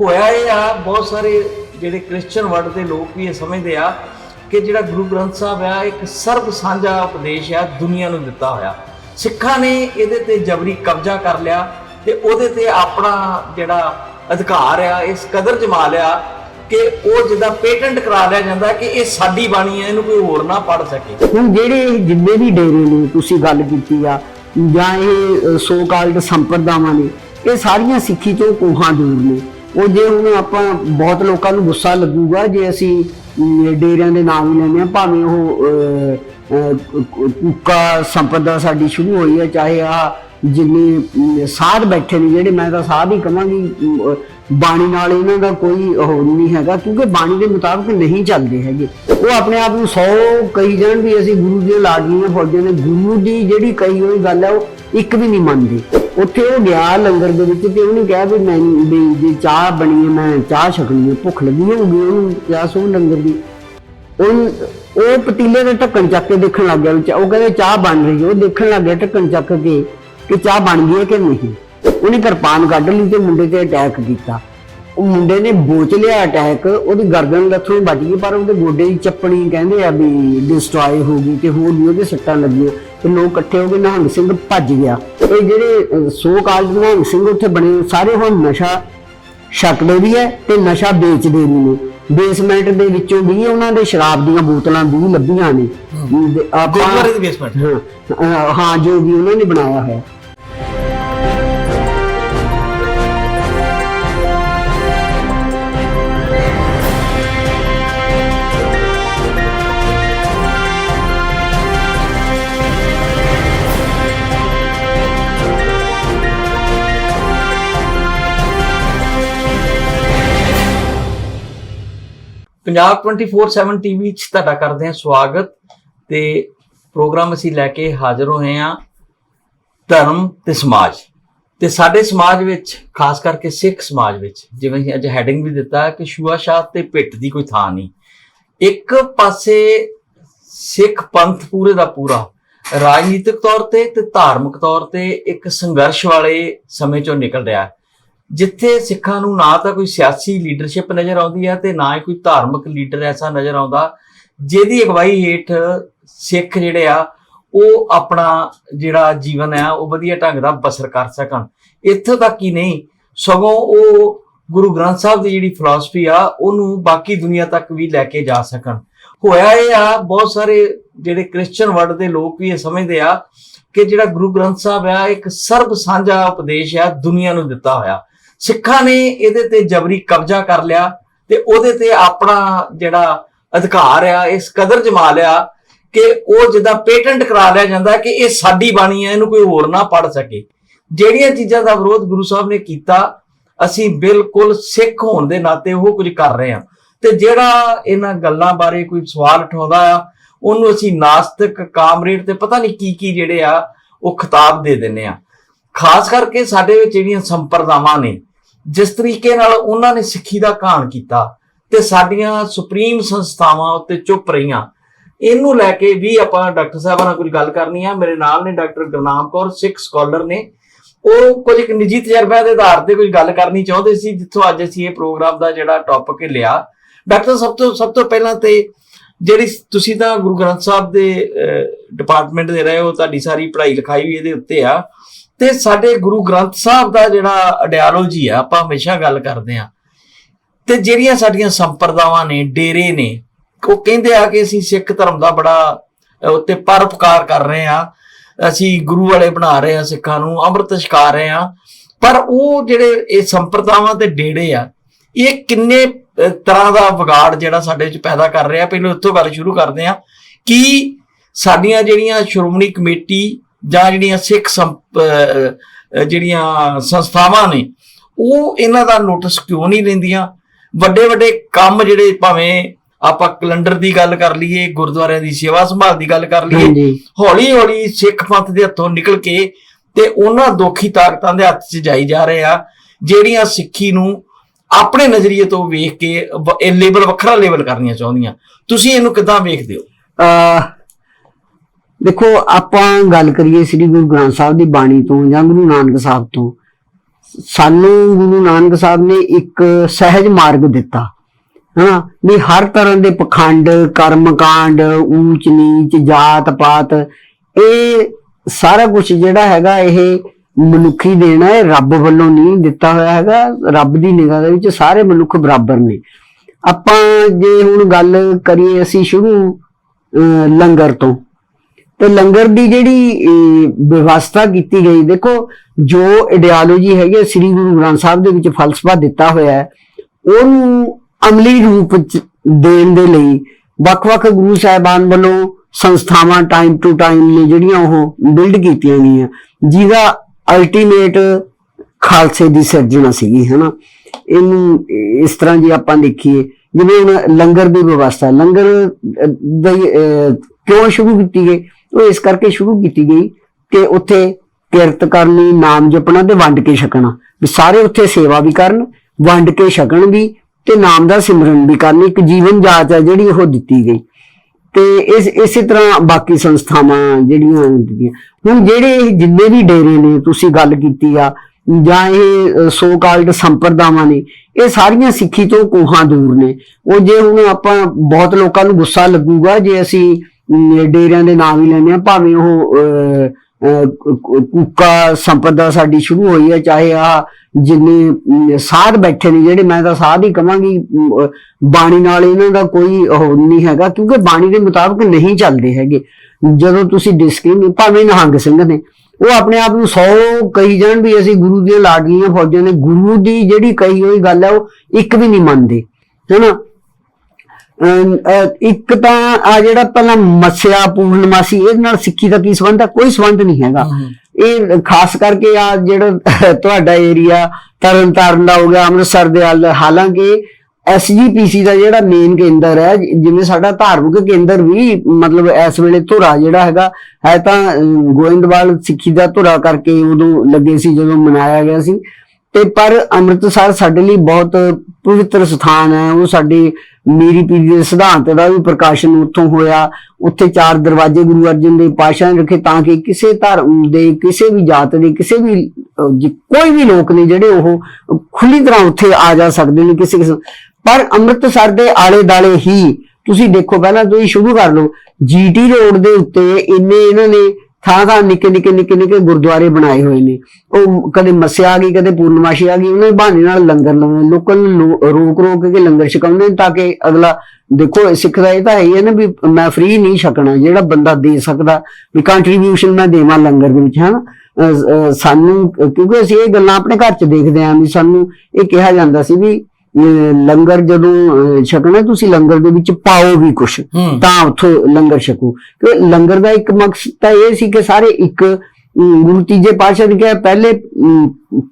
ਹੋਇਆ ਇਹ ਆ, ਬਹੁਤ ਸਾਰੇ ਜਿਹੜੇ ਕ੍ਰਿਸਚੀਅਨ ਵਰਡ ਦੇ ਲੋਕ ਵੀ ਇਹ ਸਮਝਦੇ ਆ ਕਿ ਜਿਹੜਾ ਗੁਰੂ ਗ੍ਰੰਥ ਸਾਹਿਬ ਆ, ਇੱਕ ਸਰਬ ਸਾਂਝਾ ਉਪਦੇਸ਼ ਆ, ਦੁਨੀਆ ਨੂੰ ਦਿੱਤਾ ਹੋਇਆ। ਸਿੱਖਾਂ ਨੇ ਇਹਦੇ ਤੇ ਜਬਰੀ ਕਬਜ਼ਾ ਕਰ ਲਿਆ ਤੇ ਉਹਦੇ ਤੇ ਆਪਣਾ ਜਿਹੜਾ ਅਧਿਕਾਰ ਆ, ਇਸ ਕਦਰ ਜਮਾ ਲਿਆ ਕਿ ਉਹ ਜਿੱਦਾਂ ਪੇਟੈਂਟ ਕਰਾ ਲਿਆ ਜਾਂਦਾ ਕਿ ਇਹ ਸਾਡੀ ਬਾਣੀ ਹੈ ਇਹਨੂੰ ਕੋਈ ਹੋਰ ਨਾ ਪੜ ਸਕੇ। ਹੁਣ ਜਿਹੜੇ ਜਿੰਨੇ ਵੀ ਡੇਰੇ ਨੇ, ਤੁਸੀਂ ਗੱਲ ਕੀਤੀ ਆ, ਜਾਂ ਇਹ ਸੋ ਕਾਲਡ ਸੰਪਰਦਾਵਾਂ ਨੇ, ਇਹ ਸਾਰੀਆਂ ਸਿੱਖੀ ਤੋਂ ਕੋਹਾਂ ਦੂਰ ਨੇ। ਉਹ ਜੇ ਹੁਣ ਆਪਾਂ ਬਹੁਤ ਲੋਕਾਂ ਨੂੰ ਗੁੱਸਾ ਲੱਗੂਗਾ, ਜੇ ਅਸੀਂ ਡੇਰਿਆਂ ਦੇ ਨਾਮ ਹੀ ਲੈਂਦੇ ਆ ਭਾਵੇਂ ਉਹ ਕੂਕਾ ਸੰਪਰਦਾ ਸਾਡੀ ਸ਼ੁਰੂ ਹੋਈ ਹੈ, ਚਾਹੇ ਆ ਜਿੰਨੇ ਸਾਧ ਬੈਠੇ ਨੇ, ਜਿਹੜੇ ਮੈਂ ਤਾਂ ਸਾਧ ਹੀ ਕਹਾਂਗੀ ਬਾਣੀ ਨਾਲ ਇਹਨਾਂ ਦਾ ਕੋਈ ਉਹ ਨਹੀਂ ਹੈਗਾ, ਕਿਉਂਕਿ ਬਾਣੀ ਦੇ ਮੁਤਾਬਕ ਨਹੀਂ ਚੱਲਦੇ ਹੈਗੇ। ਉਹ ਆਪਣੇ ਆਪ ਨੂੰ 100 ਕਹੀ ਜਾਣ ਵੀ ਅਸੀਂ ਗੁਰੂ ਦੀਆਂ ਲਾਡਲੀਆਂ ਫੌਜਾਂ ਨੇ ਗੁਰੂ ਦੀ ਜਿਹੜੀ ਕਹੀ ਹੋਈ ਗੱਲ ਹੈ ਉਹ ਇੱਕ ਵੀ ਨਹੀਂ ਮੰਨਦੇ। ਉੱਥੇ ਉਹ ਗਿਆ ਲੰਗਰ ਦੇ ਵਿੱਚ ਤੇ ਉਹਨੇ ਕਿਹਾ ਵੀ ਮੈਂ ਵੀ ਜੇ ਚਾਹ ਬਣੀ ਹੈ, ਮੈਂ ਚਾਹ ਛਕਣੀ ਹੈ, ਭੁੱਖ ਲੱਗੀ ਹੋਊਗੀ ਉਹਨੂੰ ਪਿਆਸ ਉਹ ਲੰਗਰ ਦੀ। ਉਹ ਉਹ ਪਤੀਲੇ ਦੇ ਢੱਕਣ ਚੱਕ ਕੇ ਦੇਖਣ ਲੱਗ ਗਿਆ ਉਹ ਕਹਿੰਦੇ ਚਾਹ ਬਣ ਰਹੀ ਉਹ ਦੇਖਣ ਲੱਗ ਗਿਆ ਢੱਕਣ ਚੱਕ ਕੇ। ਕਿ ਚਾਹ ਬਣ ਗਈ ਹੈ ਕਿ ਨਹੀਂ? ਉਹਨੇ ਕਿਰਪਾਨ ਕੱਢ ਲਈ ਤੇ ਮੁੰਡੇ ਤੇ ਅਟੈਕ ਕੀਤਾ। ਉਹ ਮੁੰਡੇ ਨੇ ਬੋਚ ਲਿਆ ਅਟੈਕ ਉਹਦੀ ਗਰਦਨ ਲੱਥੋਂ ਬਚ ਗਈ ਪਰ ਉਹਦੇ ਗੋਡੇ ਦੀ ਚੱਪਣੀ ਕਹਿੰਦੇ ਆ ਵੀ ਡਿਸਟਰੋਏ ਹੋ ਗਈ ਤੇ ਹੋਰ ਵੀ ਉਹਦੇ ਸੱਟਾਂ ਲੱਗੀਆਂ ਤੇ ਲੋਕ ਇਕੱਠੇ ਹੋ ਕੇ ਨਿਹੰਗ ਸਿੰਘ ਭੱਜ ਗਿਆ। ਇਹ ਜਿਹੜੇ ਸੋ ਕਾਲਜ ਨਿਹੰਗ ਸਿੰਘ ਉੱਥੇ ਬਣੇ ਸਾਰੇ ਹੁਣ ਨਸ਼ਾ ਛਕਦੇ ਵੀ ਹੈ ਤੇ ਨਸ਼ਾ ਵੇਚਦੇ ਵੀ ਨੇ। ਬੇਸਮੈਂਟ ਦੇ ਵਿੱਚੋਂ ਵੀ ਉਹਨਾਂ ਦੇ ਸ਼ਰਾਬ ਦੀਆਂ ਬੋਤਲਾਂ ਵੀ ਲੱਭੀਆਂ ਨੇ। ਆਪਾਂ ਗੁਰਦੁਆਰੇ ਦੀ ਬੇਸਮੈਂਟ ਹਾਂ, ਜੋ ਵੀ ਉਹਨਾਂ ਨੇ ਬਣਾਇਆ ਹੈ ਪੰਜਾਬ 24/7 ਟੀਵੀ 'ਚ ਤੁਹਾਡਾ ਕਰਦੇ ਹਾਂ ਸਵਾਗਤ ਤੇ ਪ੍ਰੋਗਰਾਮ ਅਸੀਂ ਲੈ ਕੇ ਹਾਜ਼ਰ ਹੋਏ ਹਾਂ ਧਰਮ ਤੇ ਸਮਾਜ। ਤੇ ਸਾਡੇ ਸਮਾਜ ਵਿੱਚ, ਖਾਸ ਕਰਕੇ ਸਿੱਖ ਸਮਾਜ ਵਿੱਚ, ਜਿਵੇਂ ਅਸੀਂ ਅੱਜ ਹੈਡਿੰਗ ਵੀ ਦਿੱਤਾ ਹੈ ਕਿ ਸ਼ੂਆਸ਼ਾਹ ਤੇ ਪਿੱਟ ਦੀ ਕੋਈ ਥਾਂ ਨਹੀਂ। ਇੱਕ ਪਾਸੇ ਸਿੱਖ ਪੰਥ ਪੂਰੇ ਦਾ ਪੂਰਾ, ਰਾਜਨੀਤਿਕ ਤੌਰ ਤੇ ਤੇ ਧਾਰਮਿਕ ਤੌਰ ਤੇ ਇੱਕ ਸੰਘਰਸ਼ ਵਾਲੇ ਸਮੇਂ ਚੋਂ ਨਿਕਲ ਰਿਹਾ। ਹੈ ਜਿੱਥੇ ਸਿੱਖਾਂ ਨੂੰ ਨਾ ਤਾਂ ਕੋਈ ਸਿਆਸੀ ਲੀਡਰਸ਼ਿਪ ਨਜ਼ਰ ਆਉਂਦੀ ਹੈ ਤੇ ਨਾ ਹੀ ਕੋਈ ਧਾਰਮਿਕ ਲੀਡਰ ਐਸਾ ਨਜ਼ਰ ਆਉਂਦਾ, ਜਿਹਦੀ ਅਗਵਾਈ ਹੇਠ ਸਿੱਖ ਜਿਹੜੇ ਆ, ਉਹ ਆਪਣਾ ਜਿਹੜਾ ਜੀਵਨ ਹੈ, ਉਹ ਵਧੀਆ ਢੰਗ ਦਾ ਬਸਰ ਕਰ ਸਕਣ। ਇੱਥੋਂ ਤੱਕ ਹੀ ਨਹੀਂ, ਸਗੋਂ ਉਹ ਗੁਰੂ ਗ੍ਰੰਥ ਸਾਹਿਬ ਦੀ ਜਿਹੜੀ ਫਿਲਾਸਫੀ ਆ, ਉਹਨੂੰ ਬਾਕੀ ਦੁਨੀਆ ਤੱਕ ਵੀ ਲੈ ਕੇ ਜਾ ਸਕਣ। ਹੋਇਆ ਇਹ ਆ, ਬਹੁਤ ਸਾਰੇ ਜਿਹੜੇ ਕ੍ਰਿਸਚੀਅਨ ਵਰਡ ਦੇ ਲੋਕ ਵੀ ਇਹ ਸਮਝਦੇ ਆ ਕਿ ਜਿਹੜਾ ਗੁਰੂ ਗ੍ਰੰਥ ਸਾਹਿਬ ਆ, ਇੱਕ ਸਰਬ ਸਾਂਝਾ ਉਪਦੇਸ਼ ਆ, ਦੁਨੀਆ ਨੂੰ ਦਿੱਤਾ ਹੋਇਆ। ਸਿੱਖਾਂ ਨੇ ਇਹਦੇ ਤੇ ਜਬਰੀ ਕਬਜ਼ਾ ਕਰ ਲਿਆ ਤੇ ਉਹਦੇ ਤੇ ਆਪਣਾ ਜਿਹੜਾ ਅਧਿਕਾਰ ਆ, ਇਸ ਕਦਰ ਜਮਾ ਲਿਆ ਕਿ ਉਹ ਜਿੱਦਾਂ ਪੇਟੈਂਟ ਕਰਾ ਲਿਆ ਜਾਂਦਾ ਕਿ ਇਹ ਸਾਡੀ ਬਾਣੀ ਹੈ ਇਹਨੂੰ ਕੋਈ ਹੋਰ ਨਾ ਪੜ ਸਕੇ। ਜਿਹੜੀਆਂ ਚੀਜ਼ਾਂ ਦਾ ਵਿਰੋਧ ਗੁਰੂ ਸਾਹਿਬ ਨੇ ਕੀਤਾ, ਅਸੀਂ ਬਿਲਕੁਲ ਸਿੱਖ ਹੋਣ ਦੇ ਨਾਤੇ ਉਹ ਕੁਝ ਕਰ ਰਹੇ ਹਾਂ। ਤੇ ਜਿਹੜਾ ਇਹਨਾਂ ਗੱਲਾਂ ਬਾਰੇ ਕੋਈ ਸਵਾਲ ਉਠਾਉਂਦਾ ਆ, ਉਹਨੂੰ ਅਸੀਂ ਨਾਸਤਿਕ ਕਾਮਰੇਡ ਤੇ ਪਤਾ ਨਹੀਂ ਕੀ ਕੀ ਜਿਹੜੇ ਆ, ਉਹ ਖਿਤਾਬ ਦੇ ਦਿੰਨੇ ਆ ਖਾਸ ਕਰਕੇ ਸਾਡੇ ਵਿੱਚ ਜਿਹੜੀਆਂ ਸੰਪਰਦਾਵਾਂ ਨੇ ਜਿਸ ਤਰੀਕੇ ਨਾਲ ਉਹਨਾਂ ਨੇ ਸਿੱਖੀ ਦਾ ਘਾਣ ਕੀਤਾ ਤੇ ਸਾਡੀਆਂ ਸੁਪਰੀਮ ਸੰਸਥਾਵਾਂ ਉੱਤੇ ਚੁੱਪ ਰਹੀਆਂ। ਇਹਨੂੰ ਲੈ ਕੇ ਵੀ ਆਪਾਂ ਡਾਕਟਰ ਸਾਹਿਬਾਂ ਨਾਲ ਕੁਝ ਗੱਲ ਕਰਨੀ ਆ। ਮੇਰੇ ਨਾਲ ਨੇ ਡਾਕਟਰ ਗੁਰਨਾਮ ਕੌਰ, ਸਿੱਖ ਸਕਾਲਰ ਨੇ। ਉਹ ਕੁਝ ਇੱਕ ਨਿੱਜੀ ਤਜਰਬਿਆਂ ਦੇ ਆਧਾਰ ਤੇ ਕੋਈ ਗੱਲ ਕਰਨੀ ਚਾਹੁੰਦੇ ਸੀ, ਜਿੱਥੋਂ ਅੱਜ ਅਸੀਂ ਇਹ ਪ੍ਰੋਗਰਾਮ ਦਾ ਜਿਹੜਾ ਟੌਪਿਕ ਲਿਆ। ਡਾਕਟਰ ਸਭ ਤੋਂ ਸਭ ਤੋਂ ਪਹਿਲਾਂ ਤੇ ਜਿਹੜੀ ਤੁਸੀਂ ਤਾਂ ਗੁਰੂ ਗ੍ਰੰਥ ਸਾਹਿਬ ਦੇ ਡਿਪਾਰਟਮੈਂਟ ਦੇ ਰਹੇ ਹੋ, ਤੁਹਾਡੀ ਸਾਰੀ ਪੜ੍ਹਾਈ ਲਿਖਾਈ ਵੀ ਇਹਦੇ ਉੱਤੇ ਆ। ਤੇ ਸਾਡੇ ਗੁਰੂ ਗ੍ਰੰਥ ਸਾਹਿਬ ਦਾ ਜਿਹੜਾ ਆਈਡੀਓਲੋਜੀ ਆ ਆਪਾਂ ਹਮੇਸ਼ਾ ਗੱਲ ਕਰਦੇ ਆ ਤੇ ਜਿਹੜੀਆਂ ਸਾਡੀਆਂ ਸੰਪਰਦਾਵਾਂ ਨੇ ਡੇਰੇ ਨੇ ਉਹ ਕਹਿੰਦੇ ਆ ਕਿ ਅਸੀਂ ਸਿੱਖ ਧਰਮ ਦਾ ਬੜਾ ਅਹ, ਉੱਤੇ ਪਰਉਪਕਾਰ ਕਰ ਰਹੇ ਆ ਅਸੀਂ ਗੁਰੂ ਵਾਲੇ ਬਣਾ ਰਹੇ ਆ ਸਿੱਖਾਂ ਨੂੰ ਅੰਮ੍ਰਿਤ ਛਕਾ ਰਹੇ ਆ ਪਰ ਉਹ ਜਿਹੜੇ ਇਹ ਸੰਪਰਦਾਵਾਂ ਤੇ ਡੇੜੇ ਆ ਇਹ ਕਿੰਨੇ ਤਰ੍ਹਾਂ ਦਾ ਵਿਗਾੜ ਜਿਹੜਾ ਸਾਡੇ ਵਿੱਚ ਪੈਦਾ ਕਰ ਰਿਹਾ। ਪਹਿਲਾਂ ਉੱਥੋਂ ਗੱਲ ਸ਼ੁਰੂ ਕਰਦੇ ਆ ਕਿ ਸਾਡੀਆਂ ਜਿਹੜੀਆਂ ਸ਼੍ਰੋਮਣੀ ਕਮੇਟੀ ਜਾਂ ਜਿਹੜੀਆਂ ਸਿੱਖ ਜਿਹੜੀਆਂ ਸੰਸਥਾਵਾਂ ਨੇ ਉਹ ਇਹਨਾਂ ਦਾ ਨੋਟਿਸ ਕਿਉਂ ਨਹੀਂ ਲੈਂਦੀਆਂ ਵੱਡੇ ਵੱਡੇ ਕੰਮ ਜਿਹੜੇ ਭਾਵੇਂ ਆਪਾਂ ਕੈਲੰਡਰ ਦੀ ਗੱਲ ਕਰ ਲਈਏ ਗੁਰਦੁਆਰਿਆਂ ਦੀ ਸੇਵਾ ਸੰਭਾਲ ਦੀ ਗੱਲ ਕਰ ਲਈਏ ਹੌਲੀ ਹੌਲੀ ਸਿੱਖ ਪੰਥ ਦੇ ਹੱਥੋਂ ਨਿਕਲ ਕੇ ਤੇ ਉਹਨਾਂ ਦੋਖੀ ਤਾਕਤਾਂ ਦੇ ਹੱਥ 'ਚ ਜਾਈ ਜਾ ਰਹੇ ਆ ਜਿਹੜੀਆਂ ਸਿੱਖੀ ਨੂੰ ਆਪਣੇ ਨਜ਼ਰੀਏ ਤੋਂ ਵੇਖ ਕੇ ਇਹ ਲੇਬਲ ਵੱਖਰਾ ਲੇਬਲ ਕਰਨੀਆਂ ਚਾਹੁੰਦੀਆਂ। ਤੁਸੀਂ ਇਹਨੂੰ ਕਿੱਦਾਂ ਵੇਖਦੇ ਹੋ? ਦੇਖੋ ਆਪਾਂ ਗੱਲ ਕਰੀਏ ਸ੍ਰੀ ਗੁਰੂ ਗ੍ਰੰਥ ਸਾਹਿਬ ਦੀ ਬਾਣੀ ਤੋਂ ਜਾਂ ਗੁਰੂ ਨਾਨਕ ਸਾਹਿਬ ਤੋਂ ਸਾਨੂੰ ਗੁਰੂ ਨਾਨਕ ਸਾਹਿਬ ਨੇ ਇੱਕ ਸਹਿਜ ਮਾਰਗ ਦਿੱਤਾ ਹਾਂ ਵੀ ਹਰ ਤਰ੍ਹਾਂ ਦੇ ਪਖੰਡ ਕਰਮਕਾਂਡ ਊਚ ਨੀਚ ਜਾਤ ਪਾਤ ਇਹ ਸਾਰਾ ਕੁਝ ਜਿਹੜਾ ਹੈਗਾ ਇਹ ਮਨੁੱਖੀ ਦੇਣਾ ਹੈ ਰੱਬ ਵੱਲੋਂ ਨਹੀਂ ਦਿੱਤਾ ਹੋਇਆ ਹੈਗਾ ਰੱਬ ਦੀ ਨਿਗਾਹ ਦੇ ਵਿੱਚ ਸਾਰੇ ਮਨੁੱਖ ਬਰਾਬਰ ਨੇ। ਆਪਾਂ ਜੇ ਹੁਣ ਗੱਲ ਕਰੀਏ ਅਸੀਂ ਸ਼ੁਰੂ ਅਹ, ਲੰਗਰ ਤੋਂ ਤੇ ਲੰਗਰ ਦੀ ਜਿਹੜੀ ਵਿਵਸਥਾ ਕੀਤੀ ਗਈ ਦੇਖੋ ਜੋ ਆਈਡੀਓਲੋਜੀ ਹੈਗੀ ਹੈ, ਸ੍ਰੀ ਗੁਰੂ ਗ੍ਰੰਥ ਸਾਹਿਬ ਦੇ ਵਿੱਚ ਫਲਸਫਾ ਦਿੱਤਾ ਹੋਇਆ ਹੈ ਉਹਨੂੰ ਅਮਲੀ ਰੂਪ ਦੇਣ ਦੇ ਲਈ ਵੱਖ-ਵੱਖ ਗੁਰੂ ਸਾਹਿਬਾਨ ਵੱਲੋਂ ਸੰਸਥਾਵਾਂ ਟਾਈਮ ਟੂ ਟਾਈਮ ਨੇ ਜਿਹੜੀਆਂ ਉਹ ਬਿਲਡ ਕੀਤੀਆਂ ਗਈਆਂ। ਜਿਹਦਾ ਅਲਟੀਮੇਟ ਖਾਲਸੇ ਦੀ ਸਿਰਜਣਾ ਸੀਗੀ ਹਨਾ? ਇਹਨੂੰ ਇਸ ਤਰ੍ਹਾਂ ਜੇ ਆਪਾਂ ਦੇਖੀਏ ਜਿਵੇਂ ਹੁਣ ਲੰਗਰ ਦੀ ਵਿਵਸਥਾ ਲੰਗਰ ਅਹ, ਦੀ ਕਿਉਂ ਸ਼ੁਰੂ ਕੀਤੀ ਗਈ? ਉਹ ਇਸ ਕਰਕੇ ਸ਼ੁਰੂ ਕੀਤੀ ਗਈ ਕਿ ਉੱਥੇ ਕਿਰਤ ਕਰਨੀ ਨਾਮ ਜਪਣਾ ਤੇ ਵੰਡ ਕੇ ਛਕਣਾ। ਵੀ ਸਾਰੇ ਉੱਥੇ ਸੇਵਾ ਵੀ ਕਰਨ, ਵੰਡ ਕੇ ਛਕਣ ਵੀ ਤੇ ਨਾਮ ਦਾ ਸਿਮਰਨ ਵੀ ਕਰਨ, ਇੱਕ ਜੀਵਨ ਜਾਚ ਹੈ ਜਿਹੜੀ ਉਹ ਦਿੱਤੀ ਗਈ। ਤੇ ਇਸ, ਇਸੇ ਤਰ੍ਹਾਂ ਬਾਕੀ ਸੰਸਥਾਵਾਂ ਜਿਹੜੀਆਂ ਹੁੰਦੀਆਂ। ਹੁਣ ਜਿਹੜੇ ਇਹ ਜਿੰਨੇ ਵੀ ਡੇਰੇ ਨੇ, ਤੁਸੀਂ ਗੱਲ ਕੀਤੀ ਆ, ਜਾਂ ਇਹ ਸੋ ਕਾਲਡ ਸੰਪਰਦਾਵਾਂ ਨੇ, ਇਹ ਸਾਰੀਆਂ ਸਿੱਖੀ ਤੋਂ ਕੋਹਾਂ ਦੂਰ ਨੇ। ਉਹ ਜੇ ਹੁਣ ਆਪਾਂ, ਬਹੁਤ ਲੋਕਾਂ ਨੂੰ ਗੁੱਸਾ ਲੱਗੂਗਾ, ਜੇ ਅਸੀਂ ਡੇਰਿਆਂ ਦੇ ਨਾਮ ਹੀ ਲੈਂਦੇ ਆ ਭਾਵੇਂ ਉਹ ਅਹ, ਅਹ, ਸਾਡੀ ਸ਼ੁਰੂ ਹੋਈ ਹੈ ਚਾਹੇ ਆ ਜਿੰਨੇ ਸਾਧ ਬੈਠੇ ਨੇ ਜਿਹੜੇ ਮੈਂ ਤਾਂ ਸਾਧ ਹੀ ਕਵਾਂਗੀ ਬਾਣੀ ਨਾਲ ਇਹਨਾਂ ਦਾ ਕੋਈ ਉਹ ਨਹੀਂ ਹੈਗਾ ਕਿਉਂਕਿ ਬਾਣੀ ਦੇ ਮੁਤਾਬਕ ਨਹੀਂ ਚੱਲਦੇ ਹੈਗੇ। ਜਦੋਂ ਤੁਸੀਂ ਡਿਸਕ੍ਰਿਮ ਭਾਵੇਂ ਨਿਹੰਗ ਸਿੰਘ ਨੇ ਉਹ ਆਪਣੇ ਆਪ ਨੂੰ 100 ਕਹੀ ਜਾਣ ਵੀ ਅਸੀਂ ਗੁਰੂ ਦੀਆਂ ਲਾਡਲੀਆਂ ਫੌਜਾਂ ਨੇ ਗੁਰੂ ਦੀ ਜਿਹੜੀ ਕਹੀ ਹੋਈ ਗੱਲ ਹੈ ਉਹ ਇੱਕ ਵੀ ਨਹੀਂ ਮੰਨਦੇ ਹੈਨਾ? ਇੱਕ ਤਾਂ ਆ ਜਿਹੜਾ ਪਹਿਲਾਂ ਮੱਸਿਆ ਪੂਰਨਮਾਸੀ ਇਹਦੇ ਨਾਲ ਸਿੱਖੀ ਦਾ ਕੀ ਸੰਬੰਧ ਹੈ ਕੋਈ ਸੰਬੰਧ ਨਹੀਂ ਹੈਗਾ। ਇਹ ਖਾਸ ਕਰਕੇ ਆ ਜਿਹੜਾ ਤੁਹਾਡਾ ਏਰੀਆ ਤਰਨ ਤਾਰਨ ਦਾ ਹੋ ਗਿਆ ਅੰਮ੍ਰਿਤਸਰ ਦੇ ਹਾਲਾਂਕਿ ਐਸਜੀਪੀਸੀ ਦਾ ਜਿਹੜਾ ਮੇਨ ਕੇਂਦਰ ਹੈ ਜਿਵੇਂ ਸਾਡਾ ਧਾਰਮਿਕ ਕੇਂਦਰ ਵੀ ਮਤਲਬ ਇਸ ਵੇਲੇ ਧੁਰਾ ਜਿਹੜਾ ਹੈਗਾ ਹੈ ਤਾਂ ਗੋਇੰਦਵਾਲ ਸਿੱਖੀ ਦਾ ਧੁਰਾ ਕਰਕੇ ਉਦੋਂ ਲੱਗੇ ਸੀ ਜਦੋਂ ਮਨਾਇਆ ਗਿਆ ਸੀ। ਤੇ ਪਰ ਅੰਮ੍ਰਿਤਸਰ ਸਾਡੇ ਲਈ ਬਹੁਤ ਪਵਿੱਤਰ ਸਥਾਨ ਹੈ। ਉਹ ਸਾਡੇ ਮੀਰੀ ਪੀਰੀ ਦੇ ਸਿਧਾਂਤ ਦਾ ਵੀ ਪ੍ਰਕਾਸ਼ਨ ਉੱਥੋਂ ਹੋਇਆ। ਉੱਥੇ ਚਾਰ ਦਰਵਾਜ਼ੇ ਗੁਰੂ ਅਰਜਨ ਦੇ ਪਾਤਸ਼ਾਹ ਨੇ ਰੱਖੇ ਤਾਂ ਕਿ ਕਿਸੇ ਧਰਮ ਦੇ, ਕਿਸੇ ਵੀ ਜਾਤ ਦੇ, ਕਿਸੇ ਵੀ ਕੋਈ ਵੀ ਲੋਕ ਨੇ ਜਿਹੜੇ ਉਹ ਖੁੱਲੀ ਤਰ੍ਹਾਂ ਉੱਥੇ ਆ ਜਾ ਸਕਦੇ ਨੇ ਕਿਸੇ ਕਿਸਮ ਪਰ ਅੰਮ੍ਰਿਤਸਰ ਦੇ ਆਲੇ ਦਾਲੇ ਹੀ ਤੁਸੀਂ ਦੇਖੋ, ਪਹਿਲਾਂ ਤੁਸੀਂ ਸ਼ੁਰੂ ਕਰ ਲਓ। ਜੀਟੀ ਰੋਡ ਦੇ ਉੱਤੇ ਇੰਨੇ ਇਹਨਾਂ ਨੇ ਥਾਂ ਥਾਂ ਨਿੱਕੇ ਨਿੱਕੇ ਨਿੱਕੇ ਨਿੱਕੇ ਗੁਰਦੁਆਰੇ ਬਣਾਏ ਹੋਏ ਨੇ। ਉਹ ਕਦੇ ਮੱਸਿਆ ਆ ਗਈ ਕਦੇ ਪੂਰਨਮਾਸ਼ੀ ਆ ਗਈ ਉਹਨਾਂ ਦੇ ਬਹਾਨੇ ਨਾਲ ਲੰਗਰ ਲਾਉਂਦੇ ਲੋਕਾਂ ਨੂੰ ਰੋਕ ਰੋਕ ਕੇ ਲੰਗਰ ਛਕਾਉਂਦੇ ਤਾਂ ਕਿ ਅਗਲਾ ਦੇਖੋ ਸਿੱਖ ਦਾ ਇਹ ਤਾਂ ਹੈ ਹੀ ਹੈ ਨਾ ਵੀ ਮੈਂ ਫ੍ਰੀ ਨਹੀਂ ਛਕਣਾ ਜਿਹੜਾ ਬੰਦਾ ਦੇ ਸਕਦਾ ਵੀ ਕੰਟਰੀਬਿਊਸ਼ਨ ਮੈਂ ਦੇਵਾਂ ਲੰਗਰ ਦੇ ਵਿੱਚ ਹਨਾ? ਅਹ, ਅਹ, ਸਾਨੂੰ ਕਿਉਂਕਿ ਅਸੀਂ ਇਹ ਗੱਲਾਂ ਆਪਣੇ ਘਰ 'ਚ ਦੇਖਦੇ ਆਂ ਵੀ ਸਾਨੂੰ ਇਹ ਕਿਹਾ ਜਾਂਦਾ ਸੀ ਵੀ ਲੰਗਰ ਜਦੋਂ ਛਕਣਾ ਤੁਸੀਂ ਲੰਗਰ ਦੇ ਵਿੱਚ ਪਾਓ ਵੀ ਕੁਛ ਤਾਂ ਉੱਥੋਂ ਲੰਗਰ ਛਕੋ। ਕਿ ਲੰਗਰ ਦਾ ਇੱਕ ਮਕਸਦ ਤਾਂ ਇਹ ਸੀ ਕਿ ਸਾਰੇ ਇੱਕ ਗੁਰੂ ਤੀਜੇ ਪਾਤਸ਼ਾਹ ਨੇ ਕਿਹਾ ਪਹਿਲੇ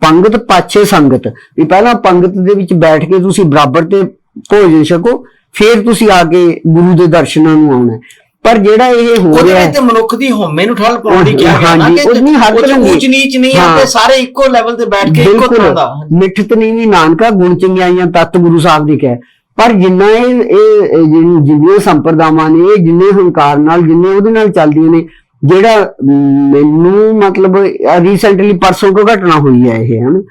ਪੰਗਤ ਪਾਛੇ ਸੰਗਤ। ਵੀ ਪਹਿਲਾਂ ਪੰਗਤ ਦੇ ਵਿੱਚ ਬੈਠ ਕੇ ਤੁਸੀਂ ਬਰਾਬਰ ਤੇ ਭੋਜਨ ਛਕੋ ਫਿਰ ਤੁਸੀਂ ਆ ਕੇ ਗੁਰੂ ਦੇ ਦਰਸ਼ਨਾਂ ਨੂੰ ਆਉਣਾ। ਪਰ ਜਿਹੜਾ ਇਹ ਹੋ ਉਹਦੇ ਰਿਹਾ ਹੈ ਵਿੱਚ ਤੇ ਮਨੁੱਖ ਦੀ ਹਉਮੈ ਨੂੰ ਠੱਲ ਪਾਉਣ ਲਈ ਕਿਹਾ ਗਿਆ ਨਾ ਕਿ ਉਹ ਨਹੀਂ ਹਰ ਉਹ 'ਚ ਤਰ੍ਹਾਂ ਦੀ- ਊਚ ਨੀਚ ਨਹੀਂ ਹਾਂ। ਆਉਂਦੇ ਸਾਰੇ ਇੱਕੋ ਲੈਵਲ ਤੇ ਬੈਠ ਕੇ ਇੱਕੋ ਤਰ੍ਹਾਂ ਦਾ। ਮਿੱਠਤ ਨਹੀਂ ਵੀ ਨਾਨਕਾ ਗੁਣ ਚੰਗਿਆਈਆਂ ਤਤ ਗੁਰੂ ਸਾਹਿਬ ਦੀ ਕਹਿ। ਪਰ ਜਿੰਨਾ ਇਹ ਜਿਹੜੀ- ਜਿੰਨੀਆਂ ਸੰਪਰਦਾਵਾਂ ਨੇ ਇਹ ਜਿੰਨੇ ਹੰਕਾਰ ਨਾਲ ਜਿੰਨੇ ਉਹਦੇ ਨਾਲ ਚੱਲਦੀਆਂ ਨੇ ਜਿਹੜਾ ਮੈਨੂੰ ਮਤਲਬ ਰੀਸੈਂਟਲੀ ਪਰਸੋਂ ਕੋ ਘਟਨਾ ਹੋਈ ਹੈ ਇਹ ਹਨ?